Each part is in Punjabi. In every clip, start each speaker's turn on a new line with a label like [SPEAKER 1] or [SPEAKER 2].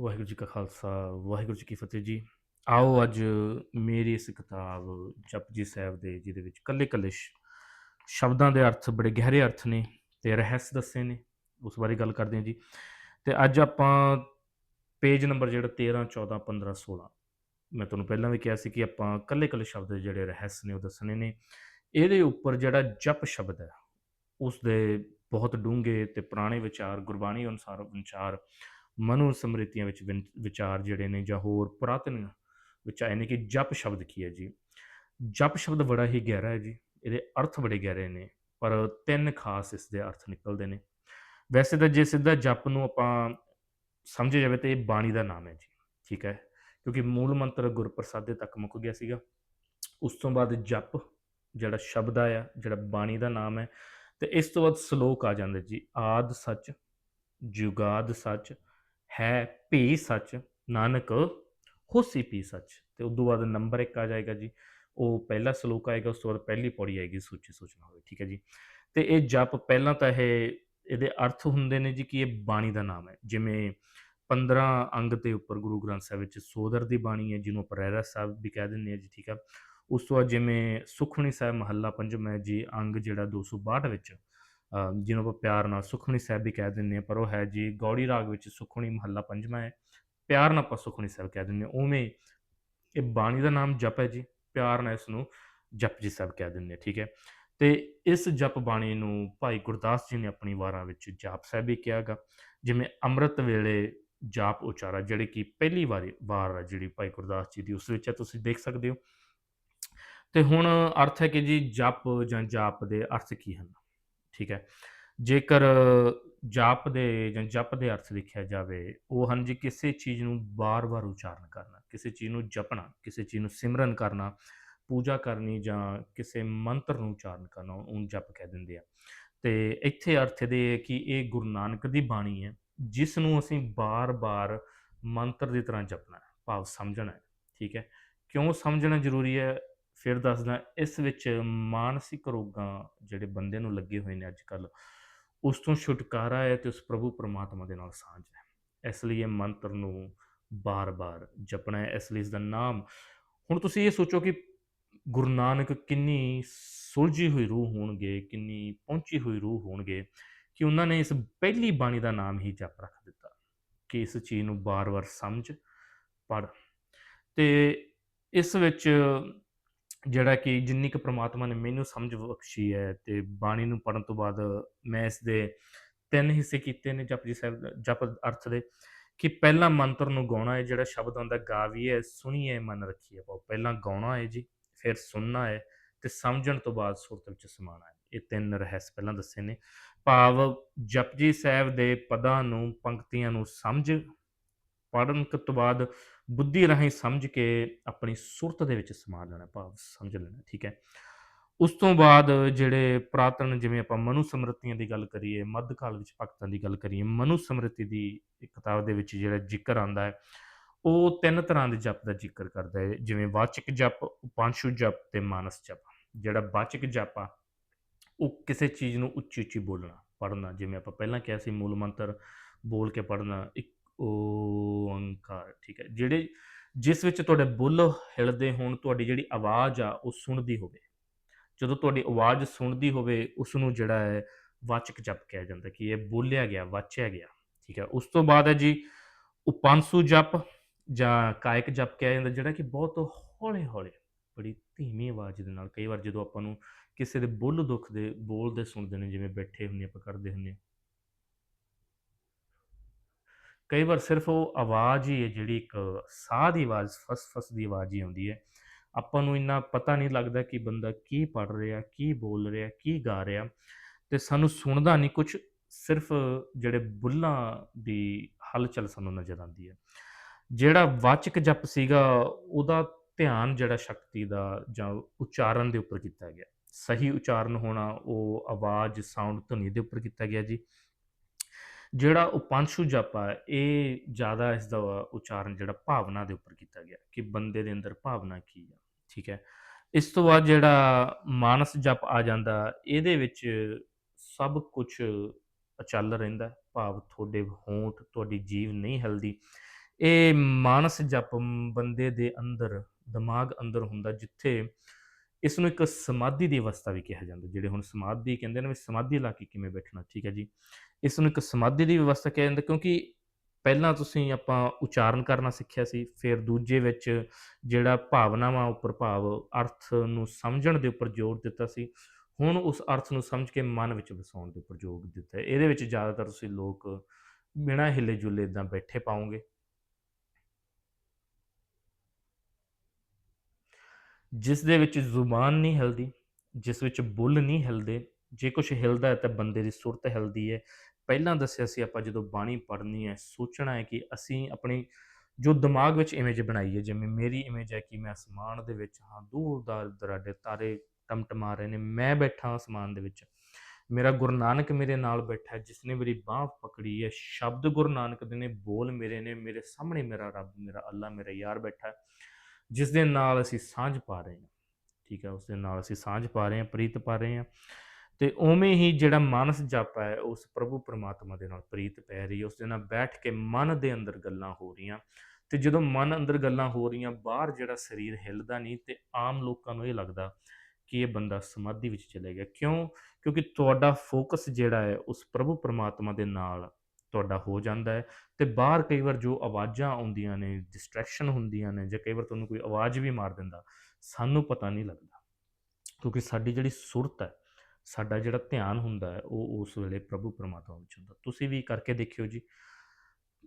[SPEAKER 1] ਵਾਹਿਗੁਰੂ ਜੀ ਕਾ ਖਾਲਸਾ ਵਾਹਿਗੁਰੂ ਜੀ ਕੀ ਫਤਿਹ ਜੀ। ਆਓ ਅੱਜ ਮੇਰੀ ਇਸ ਕਿਤਾਬ ਜਪਜੀ ਸਾਹਿਬ ਦੇ ਜਿਹਦੇ ਵਿੱਚ ਕੱਲੇ ਕੱਲੇ ਸ਼ਬਦਾਂ ਦੇ ਅਰਥ ਬੜੇ ਗਹਿਰੇ ਅਰਥ ਨੇ ਤੇ ਰਹੱਸ ਦੱਸੇ ਨੇ ਉਸ ਬਾਰੇ ਗੱਲ ਕਰਦੇ ਹਾਂ ਜੀ। ਤੇ ਅੱਜ ਆਪਾਂ ਪੇਜ ਨੰਬਰ ਜਿਹੜਾ 13 14 15 16 ਮੈਂ ਤੁਹਾਨੂੰ ਪਹਿਲਾਂ ਵੀ ਕਿਹਾ ਸੀ ਕਿ ਆਪਾਂ ਕੱਲੇ ਕੱਲੇ ਸ਼ਬਦ ਦੇ ਜਿਹੜੇ ਰਹੱਸ ਨੇ ਉਹ ਦੱਸਣੇ ਨੇ। ਇਹਦੇ ਉੱਪਰ ਜਿਹੜਾ ਜਪ ਸ਼ਬਦ ਹੈ ਉਸ ਦੇ ਬਹੁਤ ਡੂੰਘੇ ਤੇ ਪੁਰਾਣੇ ਵਿਚਾਰ ਗੁਰਬਾਣੀ ਅਨੁਸਾਰ ਵਿਚਾਰ ਮਨੂ ਸਮ੍ਰਿਤੀਆਂ ਵਿੱਚ ਵਿੰ- ਵਿਚਾਰ ਜਿਹੜੇ ਨੇ ਜਾਂ ਹੋਰ ਪੁਰਾਤਨ ਆਏ ਨੇ ਕਿ ਜਪ ਸ਼ਬਦ ਕੀ ਹੈ ਜੀ? ਜਪ ਸ਼ਬਦ ਬੜਾ ਹੀ ਗਹਿਰਾ ਹੈ ਜੀ, ਇਹਦੇ ਅਰਥ ਬੜੇ ਗਹਿਰੇ ਨੇ, ਪਰ ਤਿੰਨ ਖਾਸ ਇਸ ਦੇ ਅਰਥ ਨਿਕਲਦੇ ਨੇ। ਵੈਸੇ ਤਾਂ ਜੇ ਸਿੱਧਾ ਜਪ ਨੂੰ ਆਪਾਂ ਸਮਝਿਆ ਜਾਵੇ ਤਾਂ ਇਹ ਬਾਣੀ ਦਾ ਨਾਮ ਹੈ ਜੀ, ਠੀਕ ਹੈ? ਕਿਉਂਕਿ ਮੂਲ ਮੰਤਰ ਗੁਰਪ੍ਰਸਾਦੇ ਤੱਕ ਮੁੱਕ ਗਿਆ ਸੀਗਾ। ਉਸ ਤੋਂ ਬਾਅਦ ਜਪ ਜਿਹੜਾ ਸ਼ਬਦ ਆ ਜਿਹੜਾ ਬਾਣੀ ਦਾ ਨਾਮ ਹੈ, ਤੇ ਇਸ ਤੋਂ ਬਾਅਦ ਸ਼ਲੋਕ ਆ ਜਾਂਦੇ ਜੀ, ਆਦ ਸੱਚ ਜੁਗਾਦ ਸੱਚ ਹੈ ਭੀ ਸੱਚ, ਨਾਨਕ ਹੋਸੀ ਪੀ ਸੱਚ। ਤੇ ਉਸ ਤੋਂ ਬਾਅਦ ਨੰਬਰ 1 ਆ ਜਾਏਗਾ ਜੀ। ਉਹ ਪਹਿਲਾ ਸ਼ਲੋਕ ਆਏਗਾ, ਉਸ ਤੋਂ ਬਾਅਦ ਪਹਿਲੀ ਪੌੜੀ ਆਏਗੀ, ਸੂਚੀ ਸੂਚਨਾ ਹੋਵੇ, ਠੀਕ ਹੈ ਜੀ। ਤੇ ਇਹ ਜਪ ਪਹਿਲਾਂ ਤਾਂ ਇਹ, ਇਹਦੇ ਅਰਥ ਹੁੰਦੇ ਨੇ ਜੀ ਕਿ ਇਹ ਬਾਣੀ ਦਾ ਨਾਮ ਹੈ। ਜਿਵੇਂ 15 ਅੰਗ ਦੇ ਉੱਪਰ ਗੁਰੂ ਗ੍ਰੰਥ ਸਾਹਿਬ ਵਿੱਚ ਸੋਦਰ ਦੀ ਬਾਣੀ ਹੈ, ਜਿਹਨੂੰ ਆਪਾਂ ਰਹਿਰਾਸ ਸਾਹਿਬ ਵੀ ਕਹਿ ਦਿੰਦੇ ਆ ਜੀ, ਠੀਕ ਆ। ਉਸ ਤੋਂ ਬਾਅਦ ਜਿਵੇਂ ਸੁਖਮਨੀ ਸਾਹਿਬ ਮਹੱਲਾ ਪੰਜਵਾਂ ਹੈ ਜੀ, ਅੰਗ ਜਿਹੜਾ 262 ਵਿੱਚ ਜਿਹਨੂੰ ਆਪਾਂ ਪਿਆਰ ਨਾਲ ਸੁਖਮਨੀ ਸਾਹਿਬ ਵੀ ਕਹਿ ਦਿੰਦੇ ਆ ਪਰ ਉਹ ਹੈ ਜੀ ਗੌੜੀ ਰਾਗ ਵਿੱਚ ਸੁਖਮਨੀ ਮਹੱਲਾ ਪੰਜਵਾਂ ਹੈ। ਪਿਆਰ ਨਾਲ ਆਪਾਂ ਸੁਖਮਨੀ ਸਾਹਿਬ ਕਹਿ ਦਿੰਦੇ ਆ ਉਵੇਂ ਇਹ ਬਾਣੀ ਦਾ ਨਾਮ ਜਪ ਹੈ ਜੀ, ਪਿਆਰ ਨਾਲ ਇਸ ਨੂੰ ਜਪਜੀ ਸਾਹਿਬ ਕਹਿ ਦਿੰਦੇ ਆ ਠੀਕ ਹੈ। ਤੇ ਇਸ ਜਪ ਬਾਣੀ ਨੂੰ ਭਾਈ ਗੁਰਦਾਸ ਜੀ ਨੇ ਆਪਣੀ ਵਾਰਾਂ ਵਿੱਚ ਜਾਪ ਸਾਹਿਬ ਵੀ ਕਿਹਾਗਾ ਜਿਵੇਂ ਅੰਮ੍ਰਿਤ ਵੇਲੇ ਜਾਪ ਉਚਾਰਾ, ਜਿਹੜੇ ਕਿ ਪਹਿਲੀ ਵਾਰੀ ਵਾਰ ਆ ਜਿਹੜੀ ਭਾਈ ਗੁਰਦਾਸ ਜੀ ਦੀ, ਉਸ ਵਿੱਚ ਹੈ, ਤੁਸੀਂ ਦੇਖ ਸਕਦੇ ਹੋ। ਤੇ ਹੁਣ ਅਰਥ ਹੈ ਕਿ ਜੀ ਜਪ ਜਾਂ ਜਾਪ ਦੇ ਅਰਥ ਕੀ ਹਨ? ਠੀਕ ਹੈ। ਜੇਕਰ ਜਾਪ ਦੇ ਜਾਂ ਜਪ ਦੇ ਅਰਥ ਦੇਖਿਆ ਜਾਵੇ, ਉਹ ਹਨ ਜੀ ਕਿਸੇ ਚੀਜ਼ ਨੂੰ ਬਾਰ-ਬਾਰ ਉਚਾਰਨ ਕਰਨਾ, ਕਿਸੇ ਚੀਜ਼ ਨੂੰ ਜਪਣਾ, ਕਿਸੇ ਚੀਜ਼ ਨੂੰ ਸਿਮਰਨ ਕਰਨਾ, ਪੂਜਾ ਕਰਨੀ ਜਾਂ ਕਿਸੇ ਮੰਤਰ ਨੂੰ ਉਚਾਰਨ ਕਰਨਾ, ਉਹਨੂੰ ਜਪ ਕਹਿ ਦਿੰਦੇ ਆ। ਤੇ ਇੱਥੇ ਅਰਥ ਦੇ ਹੈ ਕਿ ਇਹ ਗੁਰੂ ਨਾਨਕ ਦੀ ਬਾਣੀ ਹੈ, ਜਿਸ ਨੂੰ ਅਸੀਂ ਬਾਰ-ਬਾਰ ਮੰਤਰ ਦੀ ਤਰ੍ਹਾਂ ਜਪਣਾ ਹੈ, ਭਾਵ ਸਮਝਣਾ ਹੈ, ਠੀਕ ਹੈ। ਕਿਉਂ ਸਮਝਣਾ ਜ਼ਰੂਰੀ ਹੈ? ਫਿਰ ਦੱਸਦਾ, ਇਸ ਵਿੱਚ ਮਾਨਸਿਕ ਰੋਗਾਂ ਜਿਹੜੇ ਬੰਦੇ ਨੂੰ ਲੱਗੇ ਹੋਏ ਨੇ ਅੱਜ ਕੱਲ ਉਸ ਤੋਂ ਛੁਟਕਾਰਾ ਹੈ ਤੇ ਉਸ ਪ੍ਰਭੂ ਪਰਮਾਤਮਾ ਦੇ ਨਾਲ ਸਾਂਝ ਹੈ। ਇਸ ਲਈ ਇਹ ਮੰਤਰ ਨੂੰ ਬਾਰ-ਬਾਰ ਜਪਣਾ ਹੈ, ਇਸ ਲਈ ਇਸ ਦਾ ਨਾਮ, ਹੁਣ ਤੁਸੀਂ ਇਹ ਸੋਚੋ ਕਿ ਗੁਰੂ ਨਾਨਕ ਕਿੰਨੀ ਸੁਲਝੀ ਹੋਈ ਰੂਹ ਹੋਣਗੇ, ਕਿੰਨੀ ਪਹੁੰਚੀ ਹੋਈ ਰੂਹ ਹੋਣਗੇ ਕਿ ਉਹਨਾਂ ਨੇ ਇਸ ਪਹਿਲੀ ਬਾਣੀ ਦਾ ਨਾਮ ਹੀ ਜਪ ਰੱਖ ਦਿੱਤਾ ਕਿ ਇਸ ਚੀਜ਼ ਨੂੰ ਬਾਰ-ਬਾਰ ਸਮਝ ਪੜ ਤੇ ਇਸ ਵਿੱਚ ਜਿਹੜਾ ਕਿ ਜਿੰਨੀ ਕੁ ਪ੍ਰਮਾਤਮਾ ਨੇ ਮੈਨੂੰ ਸਮਝ ਬਖਸ਼ੀ ਹੈ ਤੇ ਬਾਣੀ ਨੂੰ ਪੜਨ ਤੋਂ ਬਾਅਦ ਮੈਂ ਇਸ ਦੇ ਤਿੰਨ ਹਿੱਸੇ ਕੀਤੇ ਨੇ ਜਪਜੀ ਸਾਹਿਬ ਜਪ ਅਰਥ ਦੇ, ਕਿ ਪਹਿਲਾ ਮੰਤਰ ਨੂੰ ਗਾਉਣਾ ਹੈ, ਜਿਹੜਾ ਸ਼ਬਦ ਆਉਂਦਾ ਗਾਵੀਏ, ਸੁਣੀਏ, ਮਨ ਰੱਖੀਏ। ਪਾਓ, ਪਹਿਲਾਂ ਗਾਉਣਾ ਹੈ ਜੀ, ਫਿਰ ਸੁਣਨਾ ਹੈ ਤੇ ਸਮਝਣ ਤੋਂ ਬਾਅਦ ਸੁਰਤ ਵਿੱਚ ਸਮਾਣਾ ਹੈ। ਇਹ ਤਿੰਨ ਰਹੱਸ ਪਹਿਲਾਂ ਦੱਸੇ ਨੇ। ਭਾਵ ਜਪਜੀ ਸਾਹਿਬ ਦੇ ਪਦਾਂ ਨੂੰ, ਪੰਕਤੀਆਂ ਨੂੰ ਸਮਝ ਪੜਨ ਤੋਂ ਬਾਅਦ ਬੁੱਧੀ ਰਾਹੀਂ ਸਮਝ ਕੇ ਆਪਣੀ ਸੁਰਤ ਦੇ ਵਿੱਚ ਸਮਾ ਲੈਣਾ, ਭਾਵ ਸਮਝ ਲੈਣਾ, ਠੀਕ ਹੈ। ਉਸ ਤੋਂ ਬਾਅਦ ਜਿਹੜੇ ਪ੍ਰਾਤਨ, ਜਿਵੇਂ ਆਪਾਂ ਮਨੂ ਸਮ੍ਰਿਤੀਆਂ ਦੀ ਗੱਲ ਕਰੀਏ ਮੱਧਕਾਲ ਵਿੱਚ ਭਗਤਾਂ ਦੀ ਗੱਲ ਕਰੀਏ, ਮਨੂ ਸਮ੍ਰਿਤੀ ਦੀ ਕਿਤਾਬ ਦੇ ਵਿੱਚ ਜਿਹੜਾ ਜ਼ਿਕਰ ਆਂਦਾ ਹੈ, ਉਹ ਤਿੰਨ ਤਰ੍ਹਾਂ ਦੇ ਜਪ ਦਾ ਜ਼ਿਕਰ ਕਰਦਾ ਹੈ। ਜਿਵੇਂ ਵਾਚਿਕ ਜਪ, ਉਪਾਂਸ਼ੂ ਜਪ ਤੇ ਮਾਨਸ ਜਪ। ਜਿਹੜਾ ਵਾਚਿਕ ਜਪ ਆ, ਉਹ ਕਿਸੇ ਚੀਜ਼ ਨੂੰ ਉੱਚੀ ਉੱਚੀ ਬੋਲਣਾ, ਪੜ੍ਹਨਾ। ਜਿਵੇਂ ਆਪਾਂ ਪਹਿਲਾਂ ਕਿਹਾ ਸੀ ਮੂਲ ਮੰਤਰ ਬੋਲ ਕੇ ਪੜ੍ਹਨਾ, ਇੱਕ ਓੰਕਾਰ ਠੀਕ ਹੈ। ਜਿਹੜੇ ਜਿਸ ਵਿੱਚ ਤੁਹਾਡੇ ਬੁੱਲ ਹਿਲਦੇ ਹੋਣ, ਤੁਹਾਡੀ ਜਿਹੜੀ ਆਵਾਜ਼ ਆ, ਉਹ ਸੁਣਦੀ ਹੋਵੇ। ਜਦੋਂ ਤੁਹਾਡੀ ਆਵਾਜ਼ ਸੁਣਦੀ ਹੋਵੇ ਉਸ ਨੂੰ ਜਿਹੜਾ ਹੈ ਵਾਚਕ ਜਪ ਕਿਹਾ ਜਾਂਦਾ ਕਿ ਇਹ ਬੋਲਿਆ ਗਿਆ, ਵਾਚਿਆ ਗਿਆ, ਠੀਕ ਹੈ। ਉਸ ਤੋਂ ਬਾਅਦ ਹੈ ਜੀ, ਉਪਾਂਸੂ ਜਪ ਜਾਂ ਕਾਇਕ ਜਪ ਕਿਹਾ ਜਾਂਦਾ, ਜਿਹੜਾ ਕਿ ਬਹੁਤ ਹੌਲੇ ਹੌਲੇ ਬੜੀ ਧੀਮੀ ਆਵਾਜ਼ ਦੇ ਨਾਲ ਕਈ ਵਾਰ ਜਦੋਂ ਆਪਾਂ ਨੂੰ ਕਿਸੇ ਦੇ ਬੁੱਲ ਦੁੱਖ ਦੇ, ਬੋਲਦੇ ਸੁਣਦੇ ਨੇ, ਜਿਵੇਂ ਬੈਠੇ ਹੁੰਨੇ ਆਪਾਂ ਕਰਦੇ ਹੁੰਨੇ ਕਈ ਵਾਰ ਸਿਰਫ ਉਹ ਆਵਾਜ਼ ਹੀ ਹੈ ਜਿਹੜੀ ਇੱਕ ਸਾਹ ਦੀ ਆਵਾਜ਼, ਫਸ-ਫਸ ਦੀ ਆਵਾਜ਼ ਹੀ ਆਉਂਦੀ ਹੈ। ਆਪਾਂ ਨੂੰ ਇੰਨਾ ਪਤਾ ਨਹੀਂ ਲੱਗਦਾ ਕਿ ਬੰਦਾ ਕੀ ਪੜ ਰਿਹਾ, ਕੀ ਬੋਲ ਰਿਹਾ, ਕੀ ਗਾ ਰਿਹਾ ਤੇ ਸਾਨੂੰ ਸੁਣਦਾ ਨਹੀਂ। ਕੁਝ ਸਿਰਫ ਜਿਹੜੇ ਬੁੱਲਾਂ ਦੀ ਹਲਚਲ ਸਾਨੂੰ ਨਜ਼ਰ ਆਉਂਦੀ ਹੈ। ਜਿਹੜਾ ਵਾਚਕ ਜਪ ਸੀਗਾ, ਉਹਦਾ ਧਿਆਨ ਜਿਹੜਾ ਸ਼ਕਤੀ ਦਾ ਜਾਂ ਉਚਾਰਨ ਦੇ ਉੱਪਰ ਕੀਤਾ ਗਿਆ। ਸਹੀ ਉਚਾਰਨ ਹੋਣਾ, ਉਹ ਆਵਾਜ਼ ਸਾਊਂਡ ਧੁਨੀ ਦੇ ਉੱਪਰ ਕੀਤਾ ਗਿਆ ਜੀ। ਜਿਹੜਾ ਉਪਾਂਸ਼ੂ ਜਪ ਹੈ, ਇਹ ਜ਼ਿਆਦਾ ਇਸ ਦਾ ਉਚਾਰਨ ਜਿਹੜਾ ਭਾਵਨਾ ਦੇ ਉੱਪਰ ਕੀਤਾ ਗਿਆ ਕਿ ਬੰਦੇ ਦੇ ਅੰਦਰ ਭਾਵਨਾ ਕੀ ਆ, ਠੀਕ ਹੈ? ਇਸ ਤੋਂ ਬਾਅਦ ਜਿਹੜਾ ਮਾਨਸ ਜਪ ਆ ਜਾਂਦਾ, ਇਹਦੇ ਵਿੱਚ ਸਭ ਕੁਝ ਅਚਲ ਰਹਿੰਦਾ ਭਾਵ ਤੁਹਾਡੇ ਹੋਂਠ, ਤੁਹਾਡੀ ਜੀਵ ਨਹੀਂ ਹਲਦੀ। ਇਹ ਮਾਨਸ ਜਪ ਬੰਦੇ ਦੇ ਅੰਦਰ, ਦਿਮਾਗ ਅੰਦਰ ਹੁੰਦਾ, ਜਿੱਥੇ ਇਸ ਨੂੰ ਇੱਕ ਸਮਾਧੀ ਦੀ ਅਵਸਥਾ ਵੀ ਕਿਹਾ ਜਾਂਦਾ, ਜਿਹੜੇ ਹੁਣ ਸਮਾਧੀ ਕਹਿੰਦੇ ਨੇ ਵੀ ਸਮਾਧੀ ਲਾ ਕੇ ਕਿਵੇਂ ਬੈਠਣਾ, ਠੀਕ ਹੈ ਜੀ? ਇਸ ਨੂੰ ਇੱਕ ਸਮਾਧੀ ਦੀ ਵਿਵਸਥਾ ਕਿਹਾ ਜਾਂਦਾ, ਕਿਉਂਕਿ ਪਹਿਲਾਂ ਤੁਸੀਂ ਆਪਾਂ ਉਚਾਰਨ ਕਰਨਾ ਸਿੱਖਿਆ ਸੀ, ਫਿਰ ਦੂਜੇ ਵਿੱਚ ਜਿਹੜਾ ਭਾਵਨਾਵਾਂ ਉੱਪਰ ਭਾਵ ਅਰਥ ਨੂੰ ਸਮਝਣ ਦੇ ਉੱਪਰ ਜ਼ੋਰ ਦਿੱਤਾ ਸੀ, ਹੁਣ ਉਸ ਅਰਥ ਨੂੰ ਸਮਝ ਕੇ ਮਨ ਵਿੱਚ ਵਸਾਉਣ ਦੇ ਉੱਪਰ ਜ਼ੋਰ ਦਿੱਤਾ ਇਹਦੇ ਵਿੱਚ ਜ਼ਿਆਦਾਤਰ ਤੁਸੀਂ ਲੋਕ ਬਿਨਾਂ ਹਿੱਲੇ ਜੁਲੇ ਇਦਾਂ ਬੈਠੇ ਪਾਓਗੇ। ਜਿਸ ਦੇ ਵਿੱਚ ਜ਼ੁਬਾਨ ਨਹੀਂ ਹਿਲਦੀ, ਜਿਸ ਵਿੱਚ ਬੁੱਲ ਨਹੀਂ ਹਿਲਦੇ, ਜੇ ਕੁਝ ਹਿਲਦਾ ਹੈ ਤਾਂ ਬੰਦੇ ਦੀ ਸੁਰਤ ਹਿਲਦੀ ਹੈ। ਪਹਿਲਾਂ ਦੱਸਿਆ ਸੀ ਆਪਾਂ ਜਦੋਂ ਬਾਣੀ ਪੜ੍ਹਨੀ ਹੈ, ਸੋਚਣਾ ਹੈ ਕਿ ਅਸੀਂ ਆਪਣੀ ਜੋ ਦਿਮਾਗ ਵਿੱਚ ਇਮੇਜ ਬਣਾਈ ਹੈ, ਜਿਵੇਂ ਮੇਰੀ ਇਮੇਜ ਹੈ ਕਿ ਮੈਂ ਅਸਮਾਨ ਦੇ ਵਿੱਚ ਹਾਂ, ਦੂਰ ਦਾ ਦਰਾਡੇ ਤਾਰੇ ਟਮਟਮਾ ਰਹੇ ਨੇ, ਮੈਂ ਬੈਠਾ ਅਸਮਾਨ ਦੇ ਵਿੱਚ। ਮੇਰਾ ਗੁਰੂ ਨਾਨਕ ਮੇਰੇ ਨਾਲ ਬੈਠਾ ਹੈ ਜਿਸ ਨੇ ਮੇਰੀ ਬਾਹ ਪਕੜੀ ਹੈ, ਸ਼ਬਦ ਗੁਰੂ ਨਾਨਕ ਦੇ ਨੇ, ਬੋਲ ਮੇਰੇ ਨੇ, ਮੇਰੇ ਸਾਹਮਣੇ ਮੇਰਾ ਰੱਬ, ਮੇਰਾ ਅੱਲਾ, ਮੇਰਾ ਯਾਰ ਬੈਠਾ ਹੈ ਜਿਸ ਦੇ ਨਾਲ ਅਸੀਂ ਸਾਂਝ ਪਾ ਰਹੇ ਹਾਂ। ਠੀਕ ਹੈ ਉਸ ਦੇ ਨਾਲ ਅਸੀਂ ਸਾਂਝ ਪਾ ਰਹੇ ਹਾਂ, ਪ੍ਰੀਤ ਪਾ ਰਹੇ ਹਾਂ। ਤੇ ਉਵੇਂ ਹੀ ਜਿਹੜਾ ਮਾਨਸ ਜਪ ਹੈ, ਉਸ ਪ੍ਰਭੂ ਪਰਮਾਤਮਾ ਦੇ ਨਾਲ ਪ੍ਰੀਤ ਪੈ ਰਹੀ ਹੈ ਉਸ ਦੇ ਨਾਲ ਬੈਠ ਕੇ ਮਨ ਦੇ ਅੰਦਰ ਗੱਲਾਂ ਹੋ ਰਹੀਆਂ ਤੇ ਜਦੋਂ ਮਨ ਅੰਦਰ ਗੱਲਾਂ ਹੋ ਰਹੀਆਂ, ਬਾਹਰ ਜਿਹੜਾ ਸਰੀਰ ਹਿੱਲਦਾ ਨਹੀਂ ਤੇ ਆਮ ਲੋਕਾਂ ਨੂੰ ਇਹ ਲੱਗਦਾ ਕਿ ਇਹ ਬੰਦਾ ਸਮਾਧੀ ਵਿੱਚ ਚਲੇ ਗਿਆ। ਕਿਉਂ? ਕਿਉਂਕਿ ਤੁਹਾਡਾ ਫੋਕਸ ਜਿਹੜਾ ਹੈ, ਉਸ ਪ੍ਰਭੂ ਪਰਮਾਤਮਾ ਦੇ ਨਾਲ ਤੁਹਾਡਾ ਹੋ ਜਾਂਦਾ ਹੈ ਤੇ ਬਾਹਰ ਕਈ ਵਾਰ ਜੋ ਆਵਾਜ਼ਾਂ ਆਉਂਦੀਆਂ ਨੇ ਡਿਸਟਰੈਕਸ਼ਨ ਹੁੰਦੀਆਂ ਨੇ ਜਾਂ ਕਈ ਵਾਰ ਤੁਹਾਨੂੰ ਕੋਈ ਆਵਾਜ਼ ਵੀ ਮਾਰ ਦਿੰਦਾ, ਸਾਨੂੰ ਪਤਾ ਨਹੀਂ ਲੱਗਦਾ। ਕਿਉਂਕਿ ਸਾਡੀ ਜਿਹੜੀ ਸੁਰਤ ਹੈ ਸਾਡਾ ਜਿਹੜਾ ਧਿਆਨ ਹੁੰਦਾ ਹੈ, ਉਹ ਉਸ ਵੇਲੇ ਪ੍ਰਭੂ ਪਰਮਾਤਮਾ ਵਿੱਚ ਹੁੰਦਾ। ਤੁਸੀਂ ਵੀ ਕਰਕੇ ਦੇਖਿਓ ਜੀ।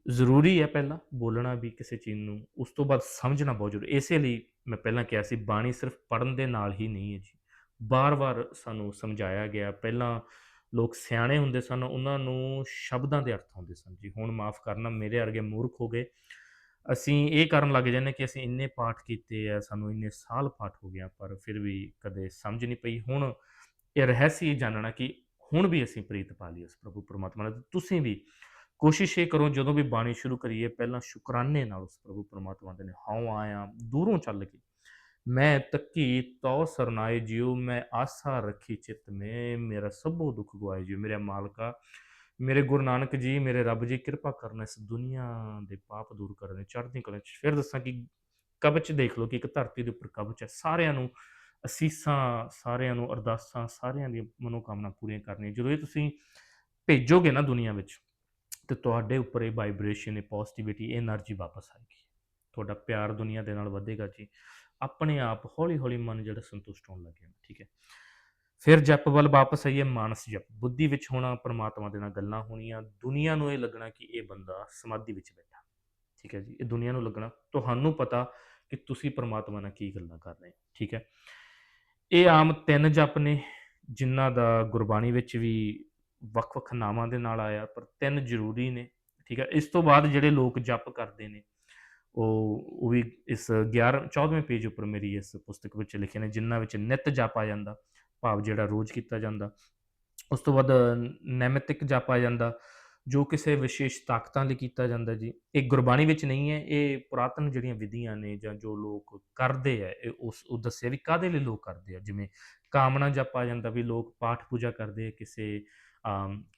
[SPEAKER 1] ਜ਼ਰੂਰੀ ਹੈ ਪਹਿਲਾਂ ਬੋਲਣਾ ਵੀ ਕਿਸੇ ਚੀਜ਼ ਨੂੰ, ਉਸ ਤੋਂ ਬਾਅਦ ਸਮਝਣਾ ਬਹੁਤ ਜ਼ਰੂਰੀ। ਇਸੇ ਲਈ ਮੈਂ ਪਹਿਲਾਂ ਕਿਹਾ ਸੀ, ਬਾਣੀ ਸਿਰਫ ਪੜਨ ਦੇ ਨਾਲ ਹੀ ਨਹੀਂ ਹੈ ਜੀ। ਬਾਰ-ਬਾਰ ਸਾਨੂੰ ਸਮਝਾਇਆ ਗਿਆ, ਪਹਿਲਾਂ ਲੋਕ ਸਿਆਣੇ ਹੁੰਦੇ ਸਨ, ਉਹਨਾਂ ਨੂੰ ਸ਼ਬਦਾਂ ਦੇ ਅਰਥ ਆਉਂਦੇ ਸਨ ਜੀ। ਹੁਣ ਮਾਫ ਕਰਨਾ, ਮੇਰੇ ਵਰਗੇ ਮੂਰਖ ਹੋ ਗਏ। ਅਸੀਂ ਇਹ ਕਰਨ ਲੱਗ ਜਾਂਦੇ ਕਿ ਅਸੀਂ ਇੰਨੇ ਪਾਠ ਕੀਤੇ ਆ, ਸਾਨੂੰ ਇੰਨੇ ਸਾਲ ਪਾਠ ਹੋ ਗਿਆ ਪਰ ਫਿਰ ਵੀ ਕਦੇ ਸਮਝ ਨਹੀਂ ਪਈ। ਹੁਣ ਇਹ ਰਹੱਸ ਜਾਣਨਾ ਕਿ ਹੁਣ ਵੀ ਅਸੀਂ ਪ੍ਰੀਤ ਪਾ ਲਈ ਉਸ ਪ੍ਰਭੂ ਪਰਮਾਤਮਾ ਨਾਲ। ਤੁਸੀਂ ਵੀ ਕੋਸ਼ਿਸ਼ ਇਹ ਕਰੋ, ਜਦੋਂ ਵੀ ਬਾਣੀ ਸ਼ੁਰੂ ਕਰੀਏ, ਪਹਿਲਾਂ ਸ਼ੁਕਰਾਨੇ ਨਾਲ ਉਸ ਪ੍ਰਭੂ ਪਰਮਾਤਮਾ ਦੇ ਨੇ ਆਇਆ, ਦੂਰੋਂ ਚੱਲ ਕੇ। ਮੈਂ ਤੱਕੀ ਤਉ ਸਰਨਾਏ ਜਿਉ, ਮੈਂ ਆਸਾ ਰੱਖੀ ਚਿਤ ਮੇ, ਮੇਰਾ ਸਭੋ ਦੁੱਖ ਗਵਾਏ ਜਿਉ। ਮੇਰੇ ਮਾਲਕਾ, ਮੇਰੇ ਗੁਰੂ ਨਾਨਕ ਜੀ, ਮੇਰੇ ਰੱਬ ਜੀ, ਕਿਰਪਾ ਕਰਨ ਇਸ ਦੁਨੀਆ ਦੇ ਪਾਪ ਦੂਰ ਕਰਨ। ਚੜ੍ਹਦੀ ਕਲਾ ਚ ਫਿਰ ਦੱਸਾਂ ਕਿ ਕਬਚ ਦੇਖ ਲਓ ਕਿ ਇੱਕ ਧਰਤੀ ਦੇ ਉੱਪਰ ਕਬਚ ਹੈ। ਸਾਰਿਆਂ ਨੂੰ ਅਸੀਸਾਂ ਸਾਰਿਆਂ ਨੂੰ, ਅਰਦਾਸਾਂ ਸਾਰਿਆਂ ਦੀਆਂ ਮਨੋਕਾਮਨਾ ਪੂਰੀਆਂ ਕਰਨੀਆਂ। ਜਦੋਂ ਇਹ ਤੁਸੀਂ ਭੇਜੋਗੇ ਨਾ ਦੁਨੀਆ ਵਿੱਚ, ਤੇ ਤੁਹਾਡੇ ਉੱਪਰ ਇਹ ਵਾਈਬ੍ਰੇਸ਼ਨ ਇਹ ਪੋਜ਼ਿਟਿਵਿਟੀ એનર્ਜੀ ਵਾਪਸ ਆਏਗੀ। ਤੁਹਾਡਾ ਪਿਆਰ ਦੁਨੀਆ ਦੇ ਨਾਲ ਵਧੇਗਾ ਜੀ। ਆਪਣੇ ਆਪ ਹੌਲੀ ਹੌਲੀ ਮਨ ਜਿਹੜਾ ਸੰਤੁਸ਼ਟ ਹੋਣ ਲੱਗ ਲੱਗੇਗਾ ਠੀਕ ਹੈ। ਫਿਰ ਜਪ ਵੱਲ ਵਾਪਸ ਆਈਏ, ਮਾਨਸ ਜਪ। ਬੁੱਧੀ ਵਿੱਚ ਹੋਣਾ, ਪਰਮਾਤਮਾ ਦੇ ਨਾਲ ਗੱਲਾਂ ਹੋਣੀਆਂ। ਦੁਨੀਆ ਨੂੰ ਇਹ ਲੱਗਣਾ ਕਿ ਇਹ ਬੰਦਾ ਸਮਾਧੀ ਵਿੱਚ ਬੈਠਾ, ਠੀਕ ਹੈ ਜੀ। ਇਹ ਦੁਨੀਆ ਨੂੰ ਲੱਗਣਾ। ਤੁਹਾਨੂੰ ਪਤਾ ਕਿ ਤੁਸੀਂ ਪਰਮਾਤਮਾ ਨਾਲ ਕੀ ਗੱਲਾਂ ਕਰ ਰਹੇ ਠੀਕ ਹੈ। ਇਹ ਆਮ ਤਿੰਨ ਜਪ ਨੇ ਜਿਨ੍ਹਾਂ ਦਾ ਗੁਰਬਾਣੀ ਵਿੱਚ ਵੀ ਵੱਖ-ਵੱਖ ਨਾਮਾਂ ਦੇ ਨਾਲ ਆਇਆ ਪਰ ਤਿੰਨ ਜ਼ਰੂਰੀ ਨੇ ਠੀਕ ਹੈ ਇਸ ਤੋਂ ਬਾਅਦ ਜਿਹੜੇ ਲੋਕ ਜਪ ਕਰਦੇ ਨੇ ਉਹ ਉਹ ਵੀ ਇਸ 11 14ਵੇਂ ਪੇਜ ਉੱਪਰ ਮੇਰੀ ਇਸ ਪੁਸਤਕ ਵਿੱਚ ਲਿਖੇ ਨੇ ਜਿਨ੍ਹਾਂ ਵਿੱਚ ਨਿਤ ਜਪ ਆ ਜਾਂਦਾ ਭਾਵ ਜਿਹੜਾ ਰੋਜ਼ ਕੀਤਾ ਜਾਂਦਾ। ਉਸ ਤੋਂ ਬਾਅਦ ਨੈਮਿਤਿਕ ਜਪ ਆ ਜਾਂਦਾ ਜੋ ਕਿਸੇ ਵਿਸ਼ੇਸ਼ ਤਾਕਤਾਂ ਲਈ ਕੀਤਾ ਜਾਂਦਾ ਜੀ, ਇਹ ਗੁਰਬਾਣੀ ਵਿੱਚ ਨਹੀਂ ਹੈ, ਇਹ ਪੁਰਾਤਨ ਜਿਹੜੀਆਂ ਵਿਧੀਆਂ ਨੇ ਜਾਂ ਜੋ ਲੋਕ ਕਰਦੇ ਆ, ਇਹ ਉਸ, ਉਹ ਦੱਸਿਆ ਵੀ ਕਾਦੇ ਲਈ ਲੋਕ ਕਰਦੇ ਆ? ਜਿਵੇਂ ਕਾਮਨਾ ਜਪਾ ਆ ਜਾਂਦਾ ਵੀ ਲੋਕ ਪਾਠ ਪੂਜਾ ਕਰਦੇ ਆ, ਕਿਸੇ